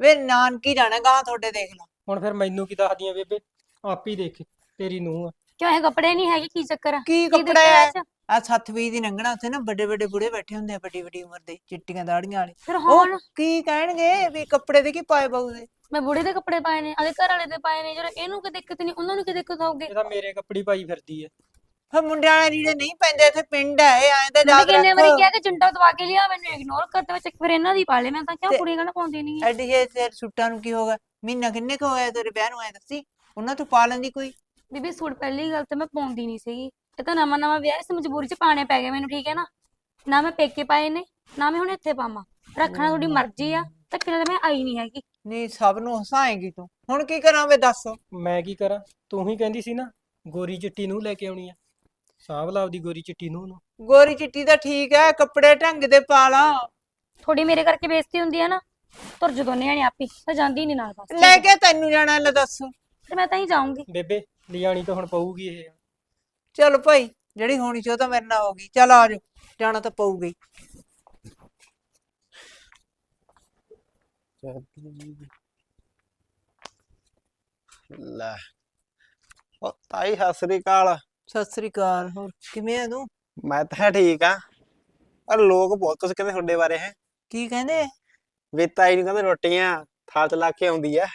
ਵੇ ਨਾਨਕੀ ਜਾਣਾ ਗਾਂ ਤੁਹਾਡੇ ਦੇਖ ਲਾ। ਹੁਣ ਫਿਰ ਮੈਨੂੰ ਕੀ ਦੱਸਦੀਆਂ ਬੇਬੇ? ਆਪ ਹੀ ਦੇਖ ਤੇਰੀ ਨੂੰਹ ਆ। ਕਿਉਂ ਇਹ ਕੱਪੜੇ ਨਹੀਂ ਹੈਗੇ ਕੀ ਚੱਕਰ ਆ? ਕੀ ਕੱਪੜੇ ਦੇਖਿਆ ਆ? ਆ ਸੱਤ ਵੀਹ ਦੀ ਲੰਘਣਾ ਉੱਥੇ ਨਾ ਵੱਡੇ ਵੱਡੇ ਬੁੜੇ ਬੈਠੇ ਹੁੰਦੇ ਆ ਵੱਡੀ ਵੱਡੀ ਉਮਰ ਦੇ ਚਿੱਟੀਆਂ ਦਾੜੀਆਂ ਵਾਲੇ। ਫਿਰ ਹੁਣ? ਕੀ ਕਹਿਣਗੇ ਵੀ ਕੱਪੜੇ ਦੇ ਕੀ ਪਾਏ ਬਹੂ ਦੇ? ਮੈਂ ਬੁੜੇ ਦੇ ਕੱਪੜੇ ਪਾਏ ਨੇ ਅਦੇ ਘਰ ਵਾਲੇ ਦੇ ਪਾਏ ਨੇ ਜਦੋਂ ਇਹਨੂੰ ਕੀ ਦਿੱਕਤ ਨਹੀਂ ਉਹਨਾਂ ਨੂੰ ਕੀ ਦਿੱਕਤ ਹੋਊਗੀ? ਇਹ ਤਾਂ ਮੇਰੇ ਕੱਪੜੀ ਪਾਈ ਫਿਰਦੀ ਹੈ ਫਿਰ ਮੁੰਡਿਆਂ ਵਾਲੇ ਰੀੜੇ ਨਹੀਂ ਪੈਂਦੇ ਇੱਥੇ ਪਿੰਡ ਹੈ ਐਂ ਤਾਂ ਮੈਂ ਯਾਦ ਕਿੰਨੇ ਵਾਰੀ ਰੱਖ। ਕਿਹਾ ਕਿ ਜੁੰਡਾ ਦਵਾ ਕੇ ਲਿਆ ਮੈਨੂੰ ਇਗਨੋਰ ਕਰਦੇ ਵਿੱਚ ਫਿਰ ਇਹਨਾਂ ਦੀ ਪਾ ਲਏ ਮੈਂ ਤਾਂ ਕਿਉਂ ਤੇ- ਕੁੜੀਆਂ ਕਹਿਣਾ ਪਾਉਂਦੀ ਨਹੀਂ ਐਡੀ ਜੇ ਤੇਰੇ ਸੁੱਟਾਂ ਨੂੰ ਕੀ ਹੋਗਾ ਮਹੀਨਾ ਕਿੰਨੇ ਕੁ ਹੋਇਆ ਤੇਰੇ ਵਿਆਹ ਨੂੰ ਐ ਦੱਸੀ? ਉਹਨਾਂ ਤੋਂ ਪਾ ਲੈਂਦੀ ਕੋਈ? ਬੀਬੀ ਸੂਟ ਪਹਿਲੀ ਗੱਲ ਤਾਂ ਮੈਂ ਪਾਉਂਦੀ ਨਹੀਂ ਸੀਗੀ। ਇਹ ਤਾਂ ਨਵਾਂ ਨਵਾਂ ਵਿਆਹ ਇਸ ਮਜਬੂਰੀ 'ਚ ਪਾਣੇ ਪੈ ਗਏ ਮੈਨੂੰ ਠੀਕ ਹੈ ਨਾ? ਨਾ ਮੈਂ ਪੇਕੇ ਪਾਏ ਨੇ ਨਾ ਮੈਂ ਹੁਣ ਇੱਥੇ ਪਾਵਾਂ। ਰੱਖਣਾ ਤੁਹਾਡੀ ਮਰਜ਼ੀ ਆ ਤਾਂ ਕਿਹਨਾਂ ਮੈਂ ਆਈ ਨਹੀਂ ਹੈਗੀ। ਨਹੀਂ ਸਭ ਨੂੰ ਹਸਾਏਂਗੀ ਤੂੰ। ਹੁਣ ਕੀ ਕਰਾਂ ਵੇ ਦੱਸ। ਮੈਂ ਕੀ ਕਰਾਂ? ਤੂੰ ਹੀ ਕਹਿੰਦੀ ਸੀ ਨਾ ਗੋਰੀ ਚਿੱਟੀ ਨੂੰ ਲੈ ਕੇ ਆਉਣੀ ਆ। ਸਾਂਭ ਲਾ ਆਪਦੀ ਗੋਰੀ ਚਿੱਟੀ ਨੂੰ ਨੂੰ ਗੋਰੀ ਚਿੱਟੀ ਤਾਂ ਠੀਕ ਹੈ ਕੱਪੜੇ ਢੰਗ ਦੇ ਪਾ ਲਾ। ਥੋੜੀ ਮੇਰੇ ਕਰਕੇ ਬੇਇੱਜ਼ਤੀ ਹੁੰਦੀ ਹੈ ਨਾ ਤੁਰ ਜਦੋਂ ਨਿਆਣੇ ਆਪੀ ਤਾਂ ਜਾਂਦੀ ਨਹੀਂ ਨਾਲ ਬਸ। ਲੈ ਕੇ ਤੈਨੂੰ ਜਾਣਾ ਲੈ ਦੱਸ। ਫਿਰ ਮੈਂ ਤਾਂ ਹੀ ਜਾਊਂਗੀ। ਬੇਬੇ ਲਿਆਣੀ ਤਾਂ ਹੁਣ ਪਊਗੀ ਇਹ। ਚਲ ਭਾਈ ਜਿਹੜੀ ਹੋਣੀ ਸੀ ਉਹ ਤਾਂ ਮੇਰੇ ਨਾਲ ਹੋ ਗਈ। ਚਲ ਆ ਜਾ ਜਾਣਾ ਤਾਂ ਪਊਗਾ ਹੀ। ਲੈ ਉਹ ਤਾਈ ਸਤਿ ਸ੍ਰੀ ਅਕਾਲ। ਸਤਿ ਸ੍ਰੀ ਅਕਾਲ ਹੋਰ ਕਿਵੇਂ ਆ ਤੂੰ? ਮੈਂ ਤਾਂ ਠੀਕ ਆ ਪਰ ਲੋਕ ਬਹੁਤ ਕੁਝ ਕਹਿੰਦੇ ਤੁਹਾਡੇ ਬਾਰੇ ਹੈ। ਕੀ ਕਹਿੰਦੇ? ਵੀ ਤਾਈ ਨੂੰ ਕਹਿੰਦੇ ਰੋਟੀਆਂ ਥਾਲ ਚ ਲਾ ਕੇ ਆਉਂਦੀ ਆ।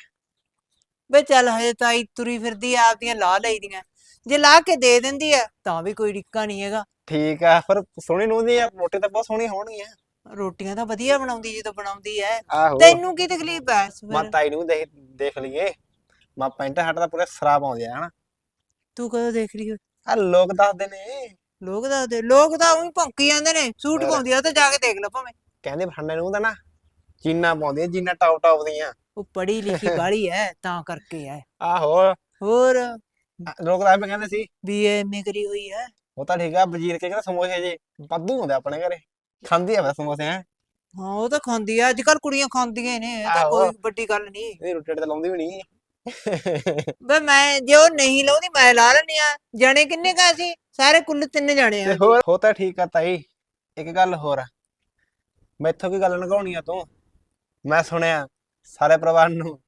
ਵੇ ਚੱਲ ਹਜੇ ਤਾਈ ਤੁਰੀ ਫਿਰਦੀ ਆ ਆਪਦੀਆਂ ਲਾ ਲਈਦੀਆਂ। ਜੇ ਲਾ ਕੇ ਦੇ ਦਿੰਦੀ ਆ ਤਾਂ ਵੀ ਕੋਈ ਡਿੱਕਾ ਨਹੀਂ ਹੈਗਾ। ਠੀਕ ਆ ਪਰ ਸੋਹਣੀ ਨੂੰ ਦੀ ਆ ਰੋਟੀ ਤਾਂ ਬਹੁਤ ਸੋਹਣੀ ਹੋਣਗੀਆਂ। ਰੋਟੀਆਂ ਤਾਂ ਵਧੀਆ ਬਣਾਉਂਦੀ ਜਦੋਂ ਬਣਾਉਂਦੀ ਐ। ਆਹੋ। ਤੈਨੂੰ ਕੀ ਤਕਲੀਫ ਐ ਇਸ ਮੈਂ? ਤਾਈ ਨੂੰ ਦੇਖ ਦੇਖ ਲਈਏ। ਮੈਂ ਪੈਂਟ ਹੱਟ ਦਾ ਪੂਰਾ ਸਰਾਬ ਆਉਂਦੇ ਆ ਹਨਾ। ਤੂੰ ਕਦੋਂ ਦੇਖ ਰਹੀ ਹੋ ਆ ਲੋਕ ਦੱਸਦੇ ਨੇ। ਲੋਕ ਦੱਸਦੇ ਲੋਕ ਤਾਂ ਉਹੀ ਭੌਂਕੀ ਜਾਂਦੇ ਨੇ ਸੂਟ ਹੋਰ। ਪਾਉਂਦੀ ਆ ਤਾਂ ਜਾ ਕੇ ਦੇਖ ਲੈ ਭਾਵੇਂ। ਕਹਿੰਦੇ ਫੰਡੇ ਨੂੰ ਤਾਂ ਨਾ ਜੀਨਾ ਪਾਉਂਦੀਆਂ ਜੀਨਾ ਟੌਪ ਟੌਪ ਦੀਆਂ। ਉਹ ਪੜ੍ਹੀ ਲਿਖੀ ਬਾਲੀ ਐ ਤਾਂ ਕਰਕੇ ਐ। ਆਹੋ ਹੋਰ। ਆ, ਲੋਕ ਤਾਂ ਐਵੇਂ ਕਹਿੰਦੇ ਸੀ। ਬੀਏ ਐਮਏ ਕਰੀ ਹੋਈ ਐ। ਉਹ ਤਾਂ ਠੀਕ ਆ ਵਜ਼ੀਰ ਕੇ ਕਹਿੰਦਾ ਸਮੋਸੇ ਜੇ ਵਾਧੂ ਹੁੰਦੇ ਆਪਣੇ ਘਰੇ। ਖਾਂਦੀ ਆ ਸਮੋਸੇ ਹੈ। ਹਾਂ ਉਹ ਤਾਂ ਖਾਂਦੀ ਆ ਅੱਜ ਕੱਲ ਕੁੜੀਆਂ ਖਾਂਦੀਆਂ ਹੀ ਨੇ ਇਹ ਤਾਂ ਆਹੋ। ਕੋਈ ਵੱਡੀ ਗੱਲ ਨਹੀਂ। ਇਹ ਰੋਟੀ ਤੇ ਲਾਉਂਦੀ ਵੀ ਨਹੀਂ। ਵੇ ਮੈਂ ਜੇ ਉਹ ਨਹੀਂ ਲਾਉਂਦੀ ਮੈਂ ਲਾ ਲੈਣੀ ਆ ਜਾਣੇ ਕਿੰਨੇ ਕਾ ਸੀ ਸਾਰੇ ਕੁੱਲ ਤਿੰਨ ਜਾਣੇ ਤੇ ਆ ਹੋਰ? ਹੋ ਤਾਂ ਠੀਕ ਆ ਤਾਈ। ਇੱਕ ਗੱਲ ਹੋਰ ਆ। ਮੈਥੋਂ ਕੀ ਗੱਲ ਲਗਾਉਣੀ ਆ ਤੂੰ? ਮੈਂ ਸੁਣਿਆ ਸਾਰੇ ਪਰਿਵਾਰ ਨੂੰ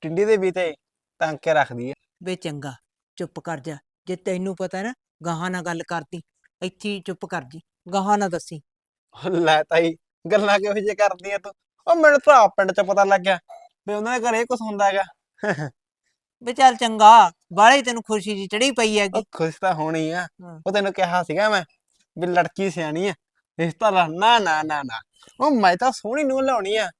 ਟਿੰਡੀ ਦੇ ਵੀ ਤੇ ਤੰਗ ਕੇ ਰੱਖਦੀ ਆ। ਵੇ ਚੰਗਾ ਚੁੱਪ ਕਰ ਜਾ। ਜੇ ਤੈਨੂੰ ਪਤਾ ਨਾ ਗਾਹਾਂ ਨਾਲ ਗੱਲ ਕਰਦੀ ਇੱਥੇ ਹੀ ਚੁੱਪ ਕਰ ਜੀ। ਗਾਹਾਂ ਨਾ ਦੱਸੀ। ਉਹ ਲੈ ਤਾਈ ਗੱਲਾਂ ਕਿਹੋ ਜਿਹੀ ਕਰਦੀ ਆ ਤੂੰ? ਉਹ ਮੈਨੂੰ ਤਾਂ ਆਪ ਪਿੰਡ ਚ ਪਤਾ ਲੱਗ ਗਿਆ ਵੀ ਉਹਨਾਂ ਦੇ ਘਰੇ ਕੁਝ ਹੁੰਦਾ ਹੈਗਾ। ਵੇ ਚੱਲ ਚੰਗਾ ਬਾਹਲੇ ਤੈਨੂੰ ਖੁਸ਼ੀ ਜੀ ਚੜੀ ਪਈ ਹੈਗੀ। ਉਹ ਖੁਸ਼ ਤਾਂ ਹੋਣੀ ਆ। ਹਾਂ। ਉਹ ਤੈਨੂੰ ਕਿਹਾ ਸੀਗਾ ਮੈਂ ਵੀ ਲੜਕੀ ਸਿਆਣੀ ਆ ਰਿਸ਼ਤਾ ਲਾ ਨਾ ਨਾ ਨਾ ਨਾ। ਉਹ ਮੈਂ ਤਾਂ ਸੋਹਣੀ ਨੂੰ ਲਾਉਣੀ ਆ।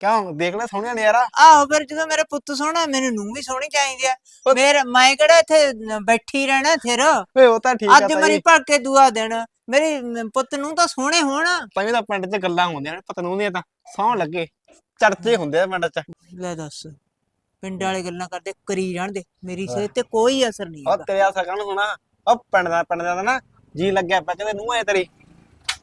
ਕਿਉਂ? ਦੇਖ ਲੈ ਸੋਹਣਿਆ ਨਜ਼ਾਰਾ। ਆਹੋ ਫਿਰ ਜਦੋਂ ਮੇਰਾ ਪੁੱਤ ਸੋਹਣਾ ਮੈਨੂੰ ਨੂੰ ਵੀ ਸੋਹਣੀ ਚਾਹੀਦੀ ਆ। ਉਹ- ਮੇਰਾ ਮੈਂ ਕਿਹੜਾ ਇੱਥੇ ਨ- ਬੈਠੀ ਰਹਿਣਾ ਫਿਰ? ਵੇ ਉਹ ਤਾਂ ਠੀਕ ਆ ਅੱਜ ਤਾਈ। ਮਰੀ ਭੜ ਕੇ ਦੁਆ ਦੇਣ ਮੇਰੇ ਪੁੱਤ ਨੂੰ ਤਾਂ ਸੋਹਣੇ ਹੋਣ। ਤਾਂ ਤਾਂ ਪਿੰਡ 'ਚ ਗੱਲਾਂ ਹੁੰਦੀਆਂ ਨੇ ਪਤਾ ਨੂੰ ਦੀਆਂ ਤਾਂ ਸੌਂ ਲੱਗੇ। ਚਰਚੇ ਹੁੰਦੇ ਆ ਪਿੰਡ 'ਚ। ਲੈ ਦੱਸ। ਪਿੰਡ ਵਾਲੇ ਗੱਲਾਂ ਕਰਦੇ ਕਰੀ ਜਾਣ ਦੇ ਮੇਰੀ ਸਿਹਤ ਤੇ ਕੋਈ ਅਸਰ ਨਹੀਂ ਉਹ ਹੈਗਾ ਤੇਰੇ ਆ ਸਕਣ ਸੁਣਾ ਉਹ ਪਿੰਡ ਦਾ ਪਿੰਡ ਦਾ ਤਾਂ ਨਾ ਜੀ ਲੱਗਿਆ ਪਿਆ ਕਹਿੰਦੇ ਨੂੰ ਐ ਤੇਰੀ।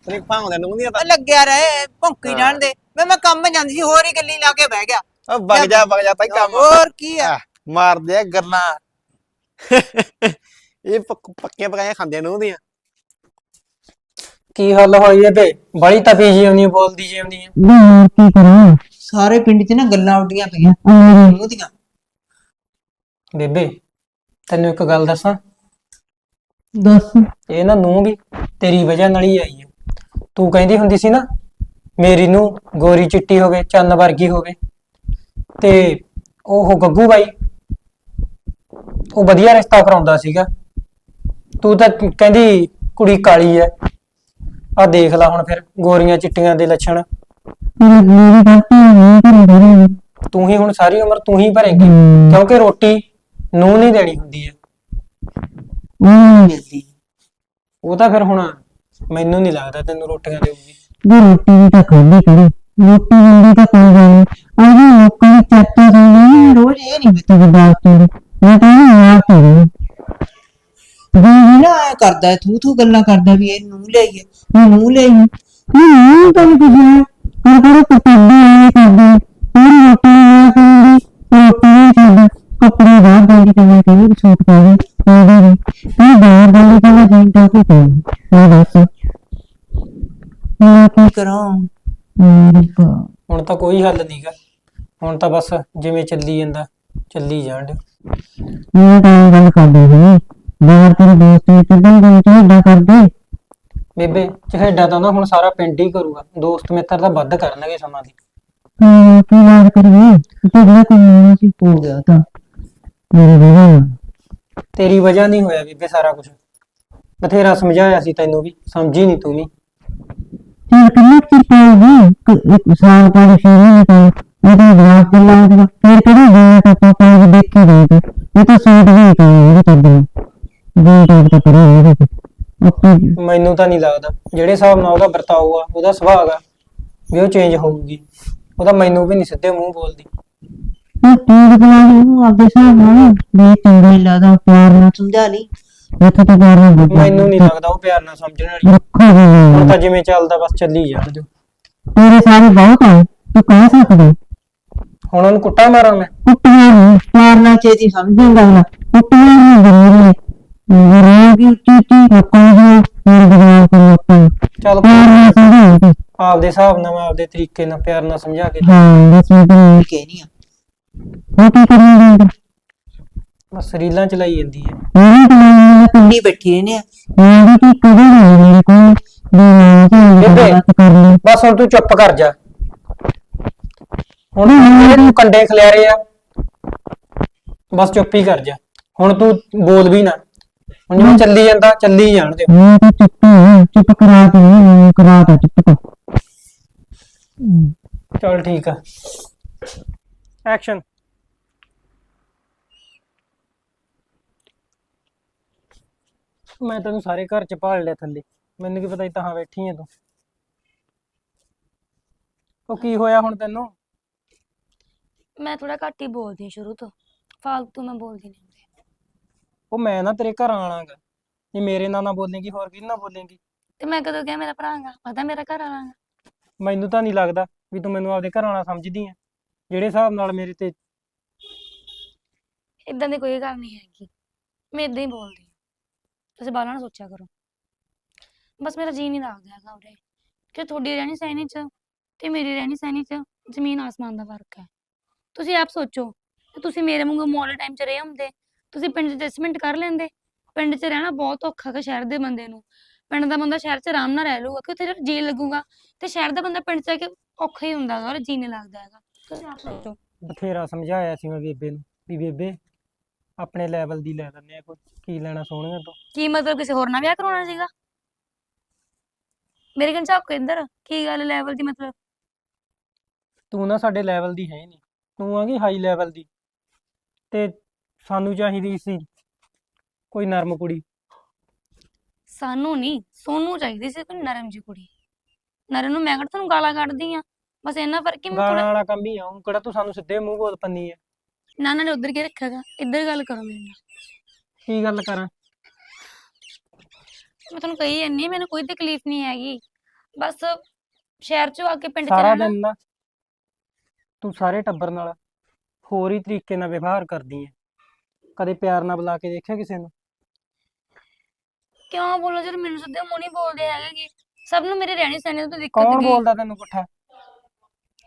ਤੇਰੀ ਭਾਉਂਦੇ ਨੂੰ ਦੀਆਂ ਤਾਂ ਉਹ ਲੱਗਿਆ ਰਹੇ ਭੌਂਕੀ ਹਾਂ। ਜਾਣ ਦੇ ਮੈਂ ਮੈਂ ਕੰਮ ਜਾਂਦੀ ਸੀ ਹੋਰ ਹੀ ਗੱਲੀ ਲਾ ਕੇ ਬਹਿ ਗਿਆ। ਉਹ ਵਗ ਜਾ ਵਗ ਜਾ ਤਾਈ ਕੰਮ। ਹੋਰ ਕੀ ਆ? ਆ, ਮਾਰਦੇ ਆ ਗੱਲਾਂ। ਇਹ ਪੱਕ- ਪੱਕੇ ਪਕਾਏ ਖਾਂਦੇ ਨੂੰ ਦੀਆਂ। ਕੀ ਹੱਲ ਹੋਈ ਏ ਬੇ ਬੜੀ ਤਪੀ ਜੀ ਆਉਂਦੀ ਆ, ਬੋਲਦੀ ਜੀ ਆਉਂਦੀ ਆ। ਕੀ ਕਰਾਂ ਸਾਰੇ ਪਿੰਡ 'ਚ ਨਾ ਗੱਲਾਂ ਉੱਡੀਆਂ ਪਈਆਂ ਮੂੰਹ ਦੀਆਂ। ਬੇਬੇ ਤੈਨੂੰ ਇੱਕ ਗੱਲ ਦੱਸਾਂ? ਦੱਸ। ਇਹ ਨਾ ਨੂੰ ਵੀ ਤੇਰੀ ਵਜ੍ਹਾ ਨਾਲ ਹੀ ਆਈ ਹੈ ਤੂੰ ਕਹਿੰਦੀ ਹੁੰਦੀ ਸੀ ਨਾ ਮੇਰੀ ਨੂੰ ਗੋਰੀ ਚਿੱਟੀ ਹੋਵੇ ਚੰਨ ਵਰਗੀ ਹੋਵੇ। ਤੇ ਉਹ ਗੱਗੂ ਬਾਈ ਉਹ ਵਧੀਆ ਰਿਸ਼ਤਾ ਕਰਾਉਂਦਾ ਸੀਗਾ। ਤੂੰ ਤਾਂ ਕਹਿੰਦੀ ਕੁੜੀ ਕਾਲੀ ਐ ਆ ਦੇਖ ਲੈ ਹੁਣ ਫਿਰ ਗੋਰੀਆਂ ਚਿੱਟੀਆਂ ਦੇ ਲੱਛਣ। ਤੂੰ ਹੀ ਹੁਣ ਸਾਰੀ ਉਮਰ ਤੂੰ ਹੀ ਭਰੇਂਗੀ ਕਿਉਂਕਿ ਰੋਟੀ ਨੂੰ ਨਹੀਂ ਦੇਣੀ ਹੁੰਦੀ ਹੈ। ਮਿਲਦੀ। ਉਹ ਤਾਂ ਫਿਰ ਹੁਣ ਮੈਨੂੰ ਨਹੀਂ ਲੱਗਦਾ ਤੈਨੂੰ ਰੋਟੀਆਂ ਦੇਊਗੀ। ਵੀ ਰੋਟੀ ਵੀ ਤਾਂ ਖਾਂਦੀ ਕਰੀ ਰੋਟੀ ਮਿਲਦੀ ਤਾਂ ਕੋਈ ਗੱਲ ਨਹੀਂ। ਆਹ ਲੋਕਾਂ ਦੀ ਚਾਟਾ ਖਾਂਦੀ ਰੋਜ਼ ਇਹ ਨਹੀਂ ਬਿੱਤੀ ਬਰਦਾਸ਼ਤ ਹੁੰਦੀ ਮੈਂ ਤਾਂ ਮਾਰ ਤੀ ਵੀ ਨਾ ਐਂ ਕਰਦਾ ਥੂ ਥੂ ਗੱਲਾਂ ਕਰਦਾ ਵੀ ਇਹ ਨੂੰ ਲਈਏ ਇਹ ਨੂੰ ਲਈ ਨਹੀਂ ਤਾਂ ਕੁਝ ਨਹੀਂ ਕਰਦੀ ਰੋਟੀ ਰੋਟੀ ਕੱਪੜੇ ਬਾਹਰ ਮੈਂ ਕਹਿੰਦੀ ਵੀ। ਬਾਹਰ ਮੈਂ ਜਿੰਦਾ ਮੈਂ ਮੈਂ ਕੀ ਕਰਾਂ? ਮੇਰੇ ਹੁਣ ਤਾਂ ਕੋਈ ਹੱਲ ਨਹੀਂਗਾ ਹੁਣ ਤਾਂ ਬਸ ਜਿਵੇਂ ਚੱਲੀ ਜਾਂਦਾ ਚੱਲੀ ਜਾਣ ਦਿਓ ਮੈਂ ਤਾਂ ਇਹ ਗੱਲ ਕਰਦੀ ਸੀ। ਬਾਹਰ ਤੇਰੇ ਦੋਸਤ ਨੇ ਚੱਲਣ ਦੇ ਤੁਹਾਡਾ ਕਰਦੇ। ਬੇਬੇ ਚਹੇਡਾ ਤਾਂ ਨਾ ਹੁਣ ਸਾਰਾ ਪਿੰਡ ਹੀ ਕਰੂਗਾ। ਦੋਸਤ ਮਿੱਤਰ ਤਾਂ ਵੱਧ ਕਰਨਗੇ ਸਮਾਂ ਦੀ। ਹਾਂ ਕੀ ਲਾਜ ਕਰੀਏ? ਤੁਹਾਡਾ ਕੋਈ ਨਾ ਸੀ? ਹੋ ਗਿਆ ਤਾਂ। ਮੇਰੇ ਵੀਰੇ ਤੇਰੀ ਵਜ੍ਹਾ ਨਹੀਂ ਹੋਇਆ ਬੇਬੇ ਸਾਰਾ ਕੁਝ ਬਥੇਰਾ ਸਮਝਾਇਆ ਸੀ ਤੈਨੂੰ ਵੀ। ਸਮਝੀ ਨਹੀਂ ਤੂੰ ਵੀ। ਚਲ ਕਿੰਨਾ ਚਿਰ ਪਾਉਗੀ ਇੱਕ ਸਾਲ ਪਾਉ ਸ਼ੇਰੀ ਨਹੀਂ ਤਾਂ ਇਹ ਤਾਂ ਜਵਾਬ ਦੇ ਲਾਉਂਦਾ ਫਿਰ ਕਿਹੜੀ ਗਿਆ ਤਾਂ ਪਾਪਾ ਨੂੰ ਦੇਖ ਕੇ ਇਹ ਤਾਂ ਸੂਟ ਵੀ ਕਰੀ ਇਹ ਤਾਂ ਦੇ ਦੇ ਤਾਂ ਕਰੀ ਇਹ ਆਪੇ ਮੈਨੂੰ ਤਾਂ ਨਹੀਂ ਲੱਗਦਾ। ਜਿਹੜੇ ਹਿਸਾਬ ਨਾਲ ਉਹਦਾ ਵਰਤਾਓ ਆ ਉਹਦਾ ਸੁਭਾਅ ਆ ਵੀ ਉਹ ਚੇਂਜ ਹੋਊਗੀ। ਉਹਦਾ ਮੈਨੂੰ ਵੀ ਨਹੀਂ ਸਿੱਧੇ ਮੂੰਹ ਬੋਲਦੀ। ਉਹ ਟੀਡ ਬਣਾ ਲਈ ਆਪਦੇ ਹਿਸਾਬ ਨਾਲ ਵੀ ਚੰਗਾ ਹੀ ਲੱਗਦਾ ਪਿਆਰ ਨਾਲ। ਸਮਝਾ ਲਈ। ਇੱਥੇ ਤਾਂ ਪਿਆਰ ਨਾਲ ਬੋਲ ਮੈਨੂੰ ਨਹੀਂ ਲੱਗਦਾ ਉਹ ਪਿਆਰ ਨਾਲ ਸਮਝਣ ਵਾਲੀ। ਰੱਖੋ ਹੁਣ ਜੀ ਤਾਂ ਜਿਵੇਂ ਚੱਲਦਾ ਬਸ ਚੱਲੀ ਜਾਣ ਦਿਓ ਤੇਰੇ ਸਾਰੇ ਬਹੁਤ ਹੈ ਤੂੰ ਕਹਿ ਸਕਦਾ। ਹੁਣ ਉਹਨੂੰ ਕੁੱਟਾ ਮਾਰਾਂ ਮੈਂ। ਕੁੱਟੀਆਂ ਨਹੀਂ ਪਿਆਰ ਨਾਲ ਛੇਤੀ ਸਮਝੇਗਾ ਨਾ। ਕੁੱਟੀਆਂ ਨਹੀਂ ਜ਼ਰੂਰੀ। ਉੱਚੀ ਉੱਚੀ ਲੋਕਾਂ ਨੂੰ ਮੇਰੇ ਨੂੰ ਸਮਝਾਉਂਦੀ ਆਪਦੇ ਹਿਸਾਬ ਨਾਲ ਮੈਂ ਆਪਦੇ ਤਰੀਕੇ ਨਾਲ ਪਿਆਰ ਨਾਲ ਸਮਝਾ ਕੇ ਹਾਂ ਬਸ ਮੈਂ ਤੈਨੂੰ ਇਹ ਕਹਿਨੀ ਆ। ਉਹ ਕੀ ਕਰਨੀ ਹੈ ਬਸ ਰੀਲਾਂ ਚਲਾਈ ਜਾਂਦੀ ਹੈ ਮੇਰੀ ਤਾਂ ਮੈਂ ਪਿੰਡੀ ਬੈਠੀ ਰਹਿੰਦੇ ਆ। ਮੇਰੀ ਕੀ ਕਦੇ ਨਹੀਂ ਮੇਰੇ ਕੋਲ। ਵੀ ਮੈਂ ਤੇ ਬੇਬੇ। ਬਾਤ ਕਰ ਲਈ ਬਸ ਹੁਣ ਤੂੰ ਚੁੱਪ ਕਰ ਜਾ। ਹੁਣ ਜਿਹੜੇ ਤੂੰ ਕੰਡੇ ਖਿਲਾਰੇ ਆ। ਬਸ ਚੁੱਪ ਹੀ ਕਰ ਜਾ। ਹੁਣ ਤੂੰ ਬੋਲ ਵੀ ਨਾ। ਹੁਣ ਜਿਵੇਂ ਚੱਲੀ ਜਾਂਦਾ ਚੱਲੀ ਜਾਣ ਦੇ ਮੈਂ ਤਾਂ ਚੁੱਪ ਹਾਂ, ਚੁੱਪ ਕਰਾ ਕੇ ਨਹੀਂ, ਕਰਾ ਤਾ ਚੁੱਪ ਕਰ ਚਲ ਠੀਕ ਆ। ਐਕਸ਼ਨ ਮੈਂ ਤੈਨੂੰ ਸਾਰੇ ਘਰ ਚ ਭਾਲ ਲਿਆ ਥੱਲੇ। ਮੈਨੂੰ ਕੀ ਪਤਾ ਸੀ ਤਾਂ ਬੈਠੀ ਆ ਤੂੰ। ਉਹ ਕੀ ਹੋਇਆ ਹੁਣ ਤੈਨੂੰ? ਮੈਂ ਥੋੜਾ ਘੱਟ ਹੀ ਬੋਲਦੀ ਹਾਂ ਸ਼ੁਰੂ ਤੋਂ। ਫਾਲਤੂ ਮੈਂ ਬੋਲਦੀ ਨਹੀਂ ਉਹ ਮੈਂ ਨਾ ਤੇਰੇ ਘਰ ਆਣਾਗਾ ਜੇ ਮੇਰੇ ਨਾਲ ਨਾ ਬੋਲੇਂਗੀ ਹੋਰ ਕਿਹਦੇ ਨਾਲ ਬੋਲੇਂਗੀ? ਤੇ ਮੈਂ ਕਦੋਂ ਕਿਹਾ ਮੇਰਾ ਭਰਾਂਗਾ ਪਤਾ ਮੇਰਾ ਘਰ ਆਲਾਂਗਾ ਮੈਨੂੰ ਤਾਂ ਨਹੀਂ ਲੱਗਦਾ ਵੀ ਤੂੰ ਮੈਨੂੰ ਆਪਦੇ ਘਰ ਆਣਾ ਸਮਝਦੀ ਆ। ਜਿਹੜੇ ਹਿਸਾਬ ਨਾਲ ਮੇਰੇ ਤੇ ਇਦਾਂ ਦੀ ਕੋਈ ਗੱਲ ਨਹੀਂ ਹੈਗੀ। ਮੈਂ ਇਦਾਂ ਹੀ ਬੋਲਦੀ ਹਾਂ ਤੁਸੀਂ ਬਾਲਾ ਨਾ ਸੋਚਿਆ ਕਰੋ। ਬਸ ਮੇਰਾ ਜੀ ਨਹੀਂ ਲੱਗਦਾ ਹੈਗਾ ਉਰੇ। ਕਿ ਤੁਹਾਡੀ ਰਹਿਣੀ ਸਹਿਣੀ ਚ ਤੇ ਮੇਰੀ ਰਹਿਣੀ ਸਹਿਣੀ ਚ ਜ਼ਮੀਨ ਆਸਮਾਨ ਦਾ ਫ਼ਰਕ ਹੈ। ਤੁਸੀਂ ਆਪ ਸੋਚੋ। ਕਿ ਤੁਸੀਂ ਮੇਰੇ ਵਾਂਗੂ ਮੌਲ ਟਾਈਮ ਚ ਰਹੇ ਹੁੰਦੇ। ਤੁਸੀਂ ਪਿੰਡ ਚ ਐਡਜਸਟਮੈਂਟ ਕਰ ਲੈਂਦੇ। ਪਿੰਡ ਚ ਰਹਿਣਾ ਬਹੁਤ ਔਖਾ ਹੈ ਸ਼ਹਿਰ ਦੇ ਬੰਦੇ ਨੂੰ। ਪਿੰਡ ਦਾ ਬੰਦਾ ਸ਼ਹਿਰ ਚ ਆਰਾਮ ਨਾਲ ਰਹਿ ਲੂਗਾ ਕਿ ਉੱਥੇ ਜੀ ਲੱਗੂਗਾ ਤੇ ਸ਼ਹਿਰ ਦਾ ਬੰਦਾ ਪਿੰਡ ਚ ਆ ਕੇ ਔਖਾ ਹੀ ਹੁੰਦਾ ਹੈਗਾ ਔਰ ਜੀ ਨਹੀਂ ਲੱਗਦਾ ਹੈਗਾ। ਬਥੇਰਾ ਸਮਝਾਇਆ ਸੀ ਮੈਂ ਬੇਬੇ ਨੂੰ ਵੀ ਬੇਬੇ ਆਪਣੇ ਲੈਵਲ ਦੀ ਲੈ ਲੈਂਦੇ ਆ ਕੋਈ। ਕੀ ਲੈਣਾ ਸੋਹਣੀਆਂ ਤੋਂ? ਕੀ ਮਤਲਬ ਕਿਸੇ ਹੋਰ ਨਾਲ ਵਿਆਹ ਕਰਾਉਣਾ ਸੀਗਾ? ਮੇਰੇ ਕੰਨ ਝਾਕ ਇੰਦਰ ਕੀ ਗੱਲ ਲੈਵਲ ਦੀ ਮਤਲਬ? ਤੂੰ ਨਾ ਸਾਡੇ ਲੈਵਲ ਦੀ ਹੈ ਨਹੀਂ। ਤੂੰ ਆਂਗੀ ਹਾਈ ਲੈਵਲ ਦੀ। ਤੇ ਸਾਨੂੰ ਚਾਹੀਦੀ ਸੀ। ਕੋਈ ਨਰਮ ਕੁੜੀ। ਸਾਨੂੰ ਨਹੀਂ ਸੋਨੂੰ ਚਾਹੀਦੀ ਸੀ ਕੋਈ ਨਰਮ ਜਿਹੀ ਕੁੜੀ। ਨਰਮ ਨੂੰ ਮੈਂ ਕਿਹੜਾ ਤੁਹਾਨੂੰ ਗਾਲਾਂ ਕੱਢਦੀ ਆ? ਬਸ ਇੰਨਾ ਫ਼ਰਕ ਹੀ ਮੈਂ ਗਾਲਾਂ ਥੋੜਾ ਵਾਲਾ ਕੰਮ ਹੀ ਆ ਊਂ ਕਿਹੜਾ ਤੂੰ ਸਾਨੂੰ ਸਿੱਧੇ ਮੂੰਹ ਬੋਲ ਪੰਨੀ ਆ। ਨਾਨਾ ਨੇ ਉਧਰ ਕੀ ਰੱਖਿਆਗਾ ਇੱਧਰ ਗੱਲ ਕਰੋ ਮੇਰੇ ਨਾਲ। ਕੀ ਗੱਲ ਕਰਾਂ? ਮੈਂ ਤੁਹਾਨੂੰ ਕਹੀ ਜਾਂਦੀ ਹਾਂ, ਮੈਨੂੰ ਕੋਈ ਤਕਲੀਫ ਨਹੀਂ ਹੈਗੀ। ਬਸ ਸ਼ਹਿਰ ਚੋਂ ਆ ਕੇ ਪਿੰਡ ਚ ਸਾਰਾ ਰਹਿਣਾ। ਦਿਨ ਨਾ ਤੂੰ ਸਾਰੇ ਟੱਬਰ ਨਾਲ ਹੋਰ ਹੀ ਤਰੀਕੇ ਨਾਲ ਵਿਵਹਾਰ ਕਰਦੀ ਹੈ ਕਦੇ ਪਿਆਰ ਨਾਲ ਬੁਲਾ ਕੇ ਦੇਖਿਆ ਕਿਸੇ ਨੂੰ? ਕਿਉਂ ਬੋਲੋ ਜਦ ਮੈਨੂੰ ਸਿੱਧੇ ਮੂੰਹ ਨਹੀਂ ਬੋਲਦੇ ਹੈਗੇ ਸਭ ਨੂੰ ਮੇਰੇ ਰਹਿਣੀ ਸਹਿਣੀ ਤੋਂ ਦਿੱਕਤ ਕੌਣ ਗਈ ਬੋਲਦਾ ਤੈਨੂੰ ਪੁੱਠਾ?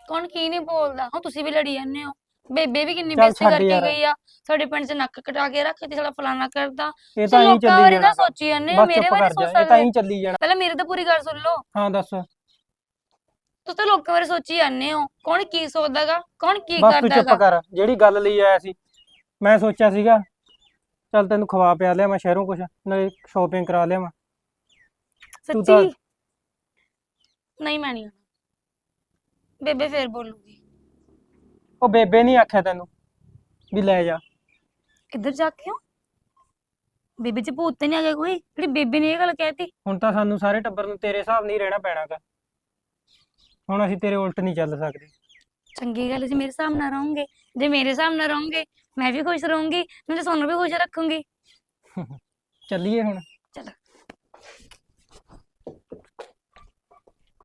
ਕੌਣ ਕੀ ਨਹੀਂ ਬੋਲਦਾ? ਹੁਣ ਤੁਸੀਂ ਵੀ ਲੜੀ ਜਾਂਦੇ ਹੋ। ਬੇਬੇ ਵੀ ਕਿੰਨੀ ਚੱਲ ਬੇਇੱਜ਼ਤੀ ਛੱਡ ਕਰਕੇ ਯਾਰ। ਗਈ ਆ। ਸਾਡੇ ਪਿੰਡ 'ਚ ਨੱਕ ਕਟਾ ਕੇ ਰੱਖਤੀ ਸਾਡਾ ਫਲਾਣਾ ਕਰਦਾ। ਇਹ ਤਾਂ ਹੀ ਲੋਕਾਂ ਚੱਲੀ ਬਾਰੇ ਨਾ ਜਾਣਾ। ਸੋਚੀ ਜਾਂਦੇ ਹੋ। ਬਸ ਮੇਰੇ ਚੁੱਪ ਬਾਰੇ ਕਰ ਸੋਚ ਜਾ। ਇਹ ਤਾਂ ਸਕਦੇ ਹੀ। ਚੱਲੀ ਜਾਣਾ। ਪਹਿਲਾਂ ਮੇਰੀ ਤਾਂ ਪੂਰੀ ਗੱਲ ਸੁਣ ਲਓ। ਹਾਂ ਦੱਸ। ਤੁਸੀਂ ਤਾਂ ਲੋਕਾਂ ਬਾਰੇ ਸੋਚੀ ਜਾਂਦੇ ਹੋ। ਕੌਣ ਕੀ ਸੋਚਦਾਗਾ? ਕੌਣ ਕੀ ਬਸ ਤੂੰ ਚੁੱਪ ਕਰਦਾਗਾ ਕਰ। ਜਿਹੜੀ ਗੱਲ ਲਈ ਆਇਆ ਸੀ। ਮੈਂ ਸੋਚਿਆ ਸੀਗਾ ਚੱਲ ਤੈਨੂੰ ਖਵਾ ਪਿਆ ਲਿਆ ਮੈਂ ਸ਼ਹਿਰੋਂ ਕੁਛ ਨਾਲੇ ਸ਼ਾਪਿੰਗ ਕਰਾ ਲਿਆ ਤੂੰ ਤਾਂ- ਸੱਚੀ ਨਹੀਂ ਮੈਂ ਨਹੀਂ ਆਉਣਾ। ਬੇਬੇ ਫੇਰ ਬੋਲੂਗੀ। ਉਹ ਬੇਬੇ ਨਹੀਂ ਆਖਿਆ ਤੈਨੂੰ ਵੀ ਲੈ ਜਾ। ਇੱਧਰ ਜਾ ਕੇ ਹੋ ਬੇਬੇ ਚ ਭੂਤ ਤੇ ਨਹੀਂ ਆ ਗਿਆ ਕੋਈ ਜਿਹੜੀ ਬੇਬੇ ਨੇ ਇਹ ਗੱਲ ਕਹਿਤੀ ਹੁਣ ਤਾਂ ਸਾਨੂੰ ਸਾਰੇ ਟੱਬਰ ਨੂੰ ਤੇਰੇ ਹਿਸਾਬ ਨਹੀਂ ਰਹਿਣਾ ਪੈਣਾਗਾ। ਹੁਣ ਅਸੀਂ ਤੇਰੇ ਉਲਟ ਨਹੀਂ ਚੱਲ ਸਕਦੇ। ਚੰਗੀ ਗੱਲ ਜੀ ਮੇਰੇ ਹਿਸਾਬ ਨਾਲ ਰਹੋਗੇ। ਜੇ ਮੇਰੇ ਹਿਸਾਬ ਨਾਲ ਰਹੋਗੇ, ਮੈਂ ਵੀ ਖੁਸ਼ ਰਹੂੰਗੀ, ਨਾਲੇ ਤੁਹਾਨੂੰ ਵੀ ਖੁਸ਼ ਰੱਖੂੰਗੀ। ਚੱਲੀਏ ਹੁਣ।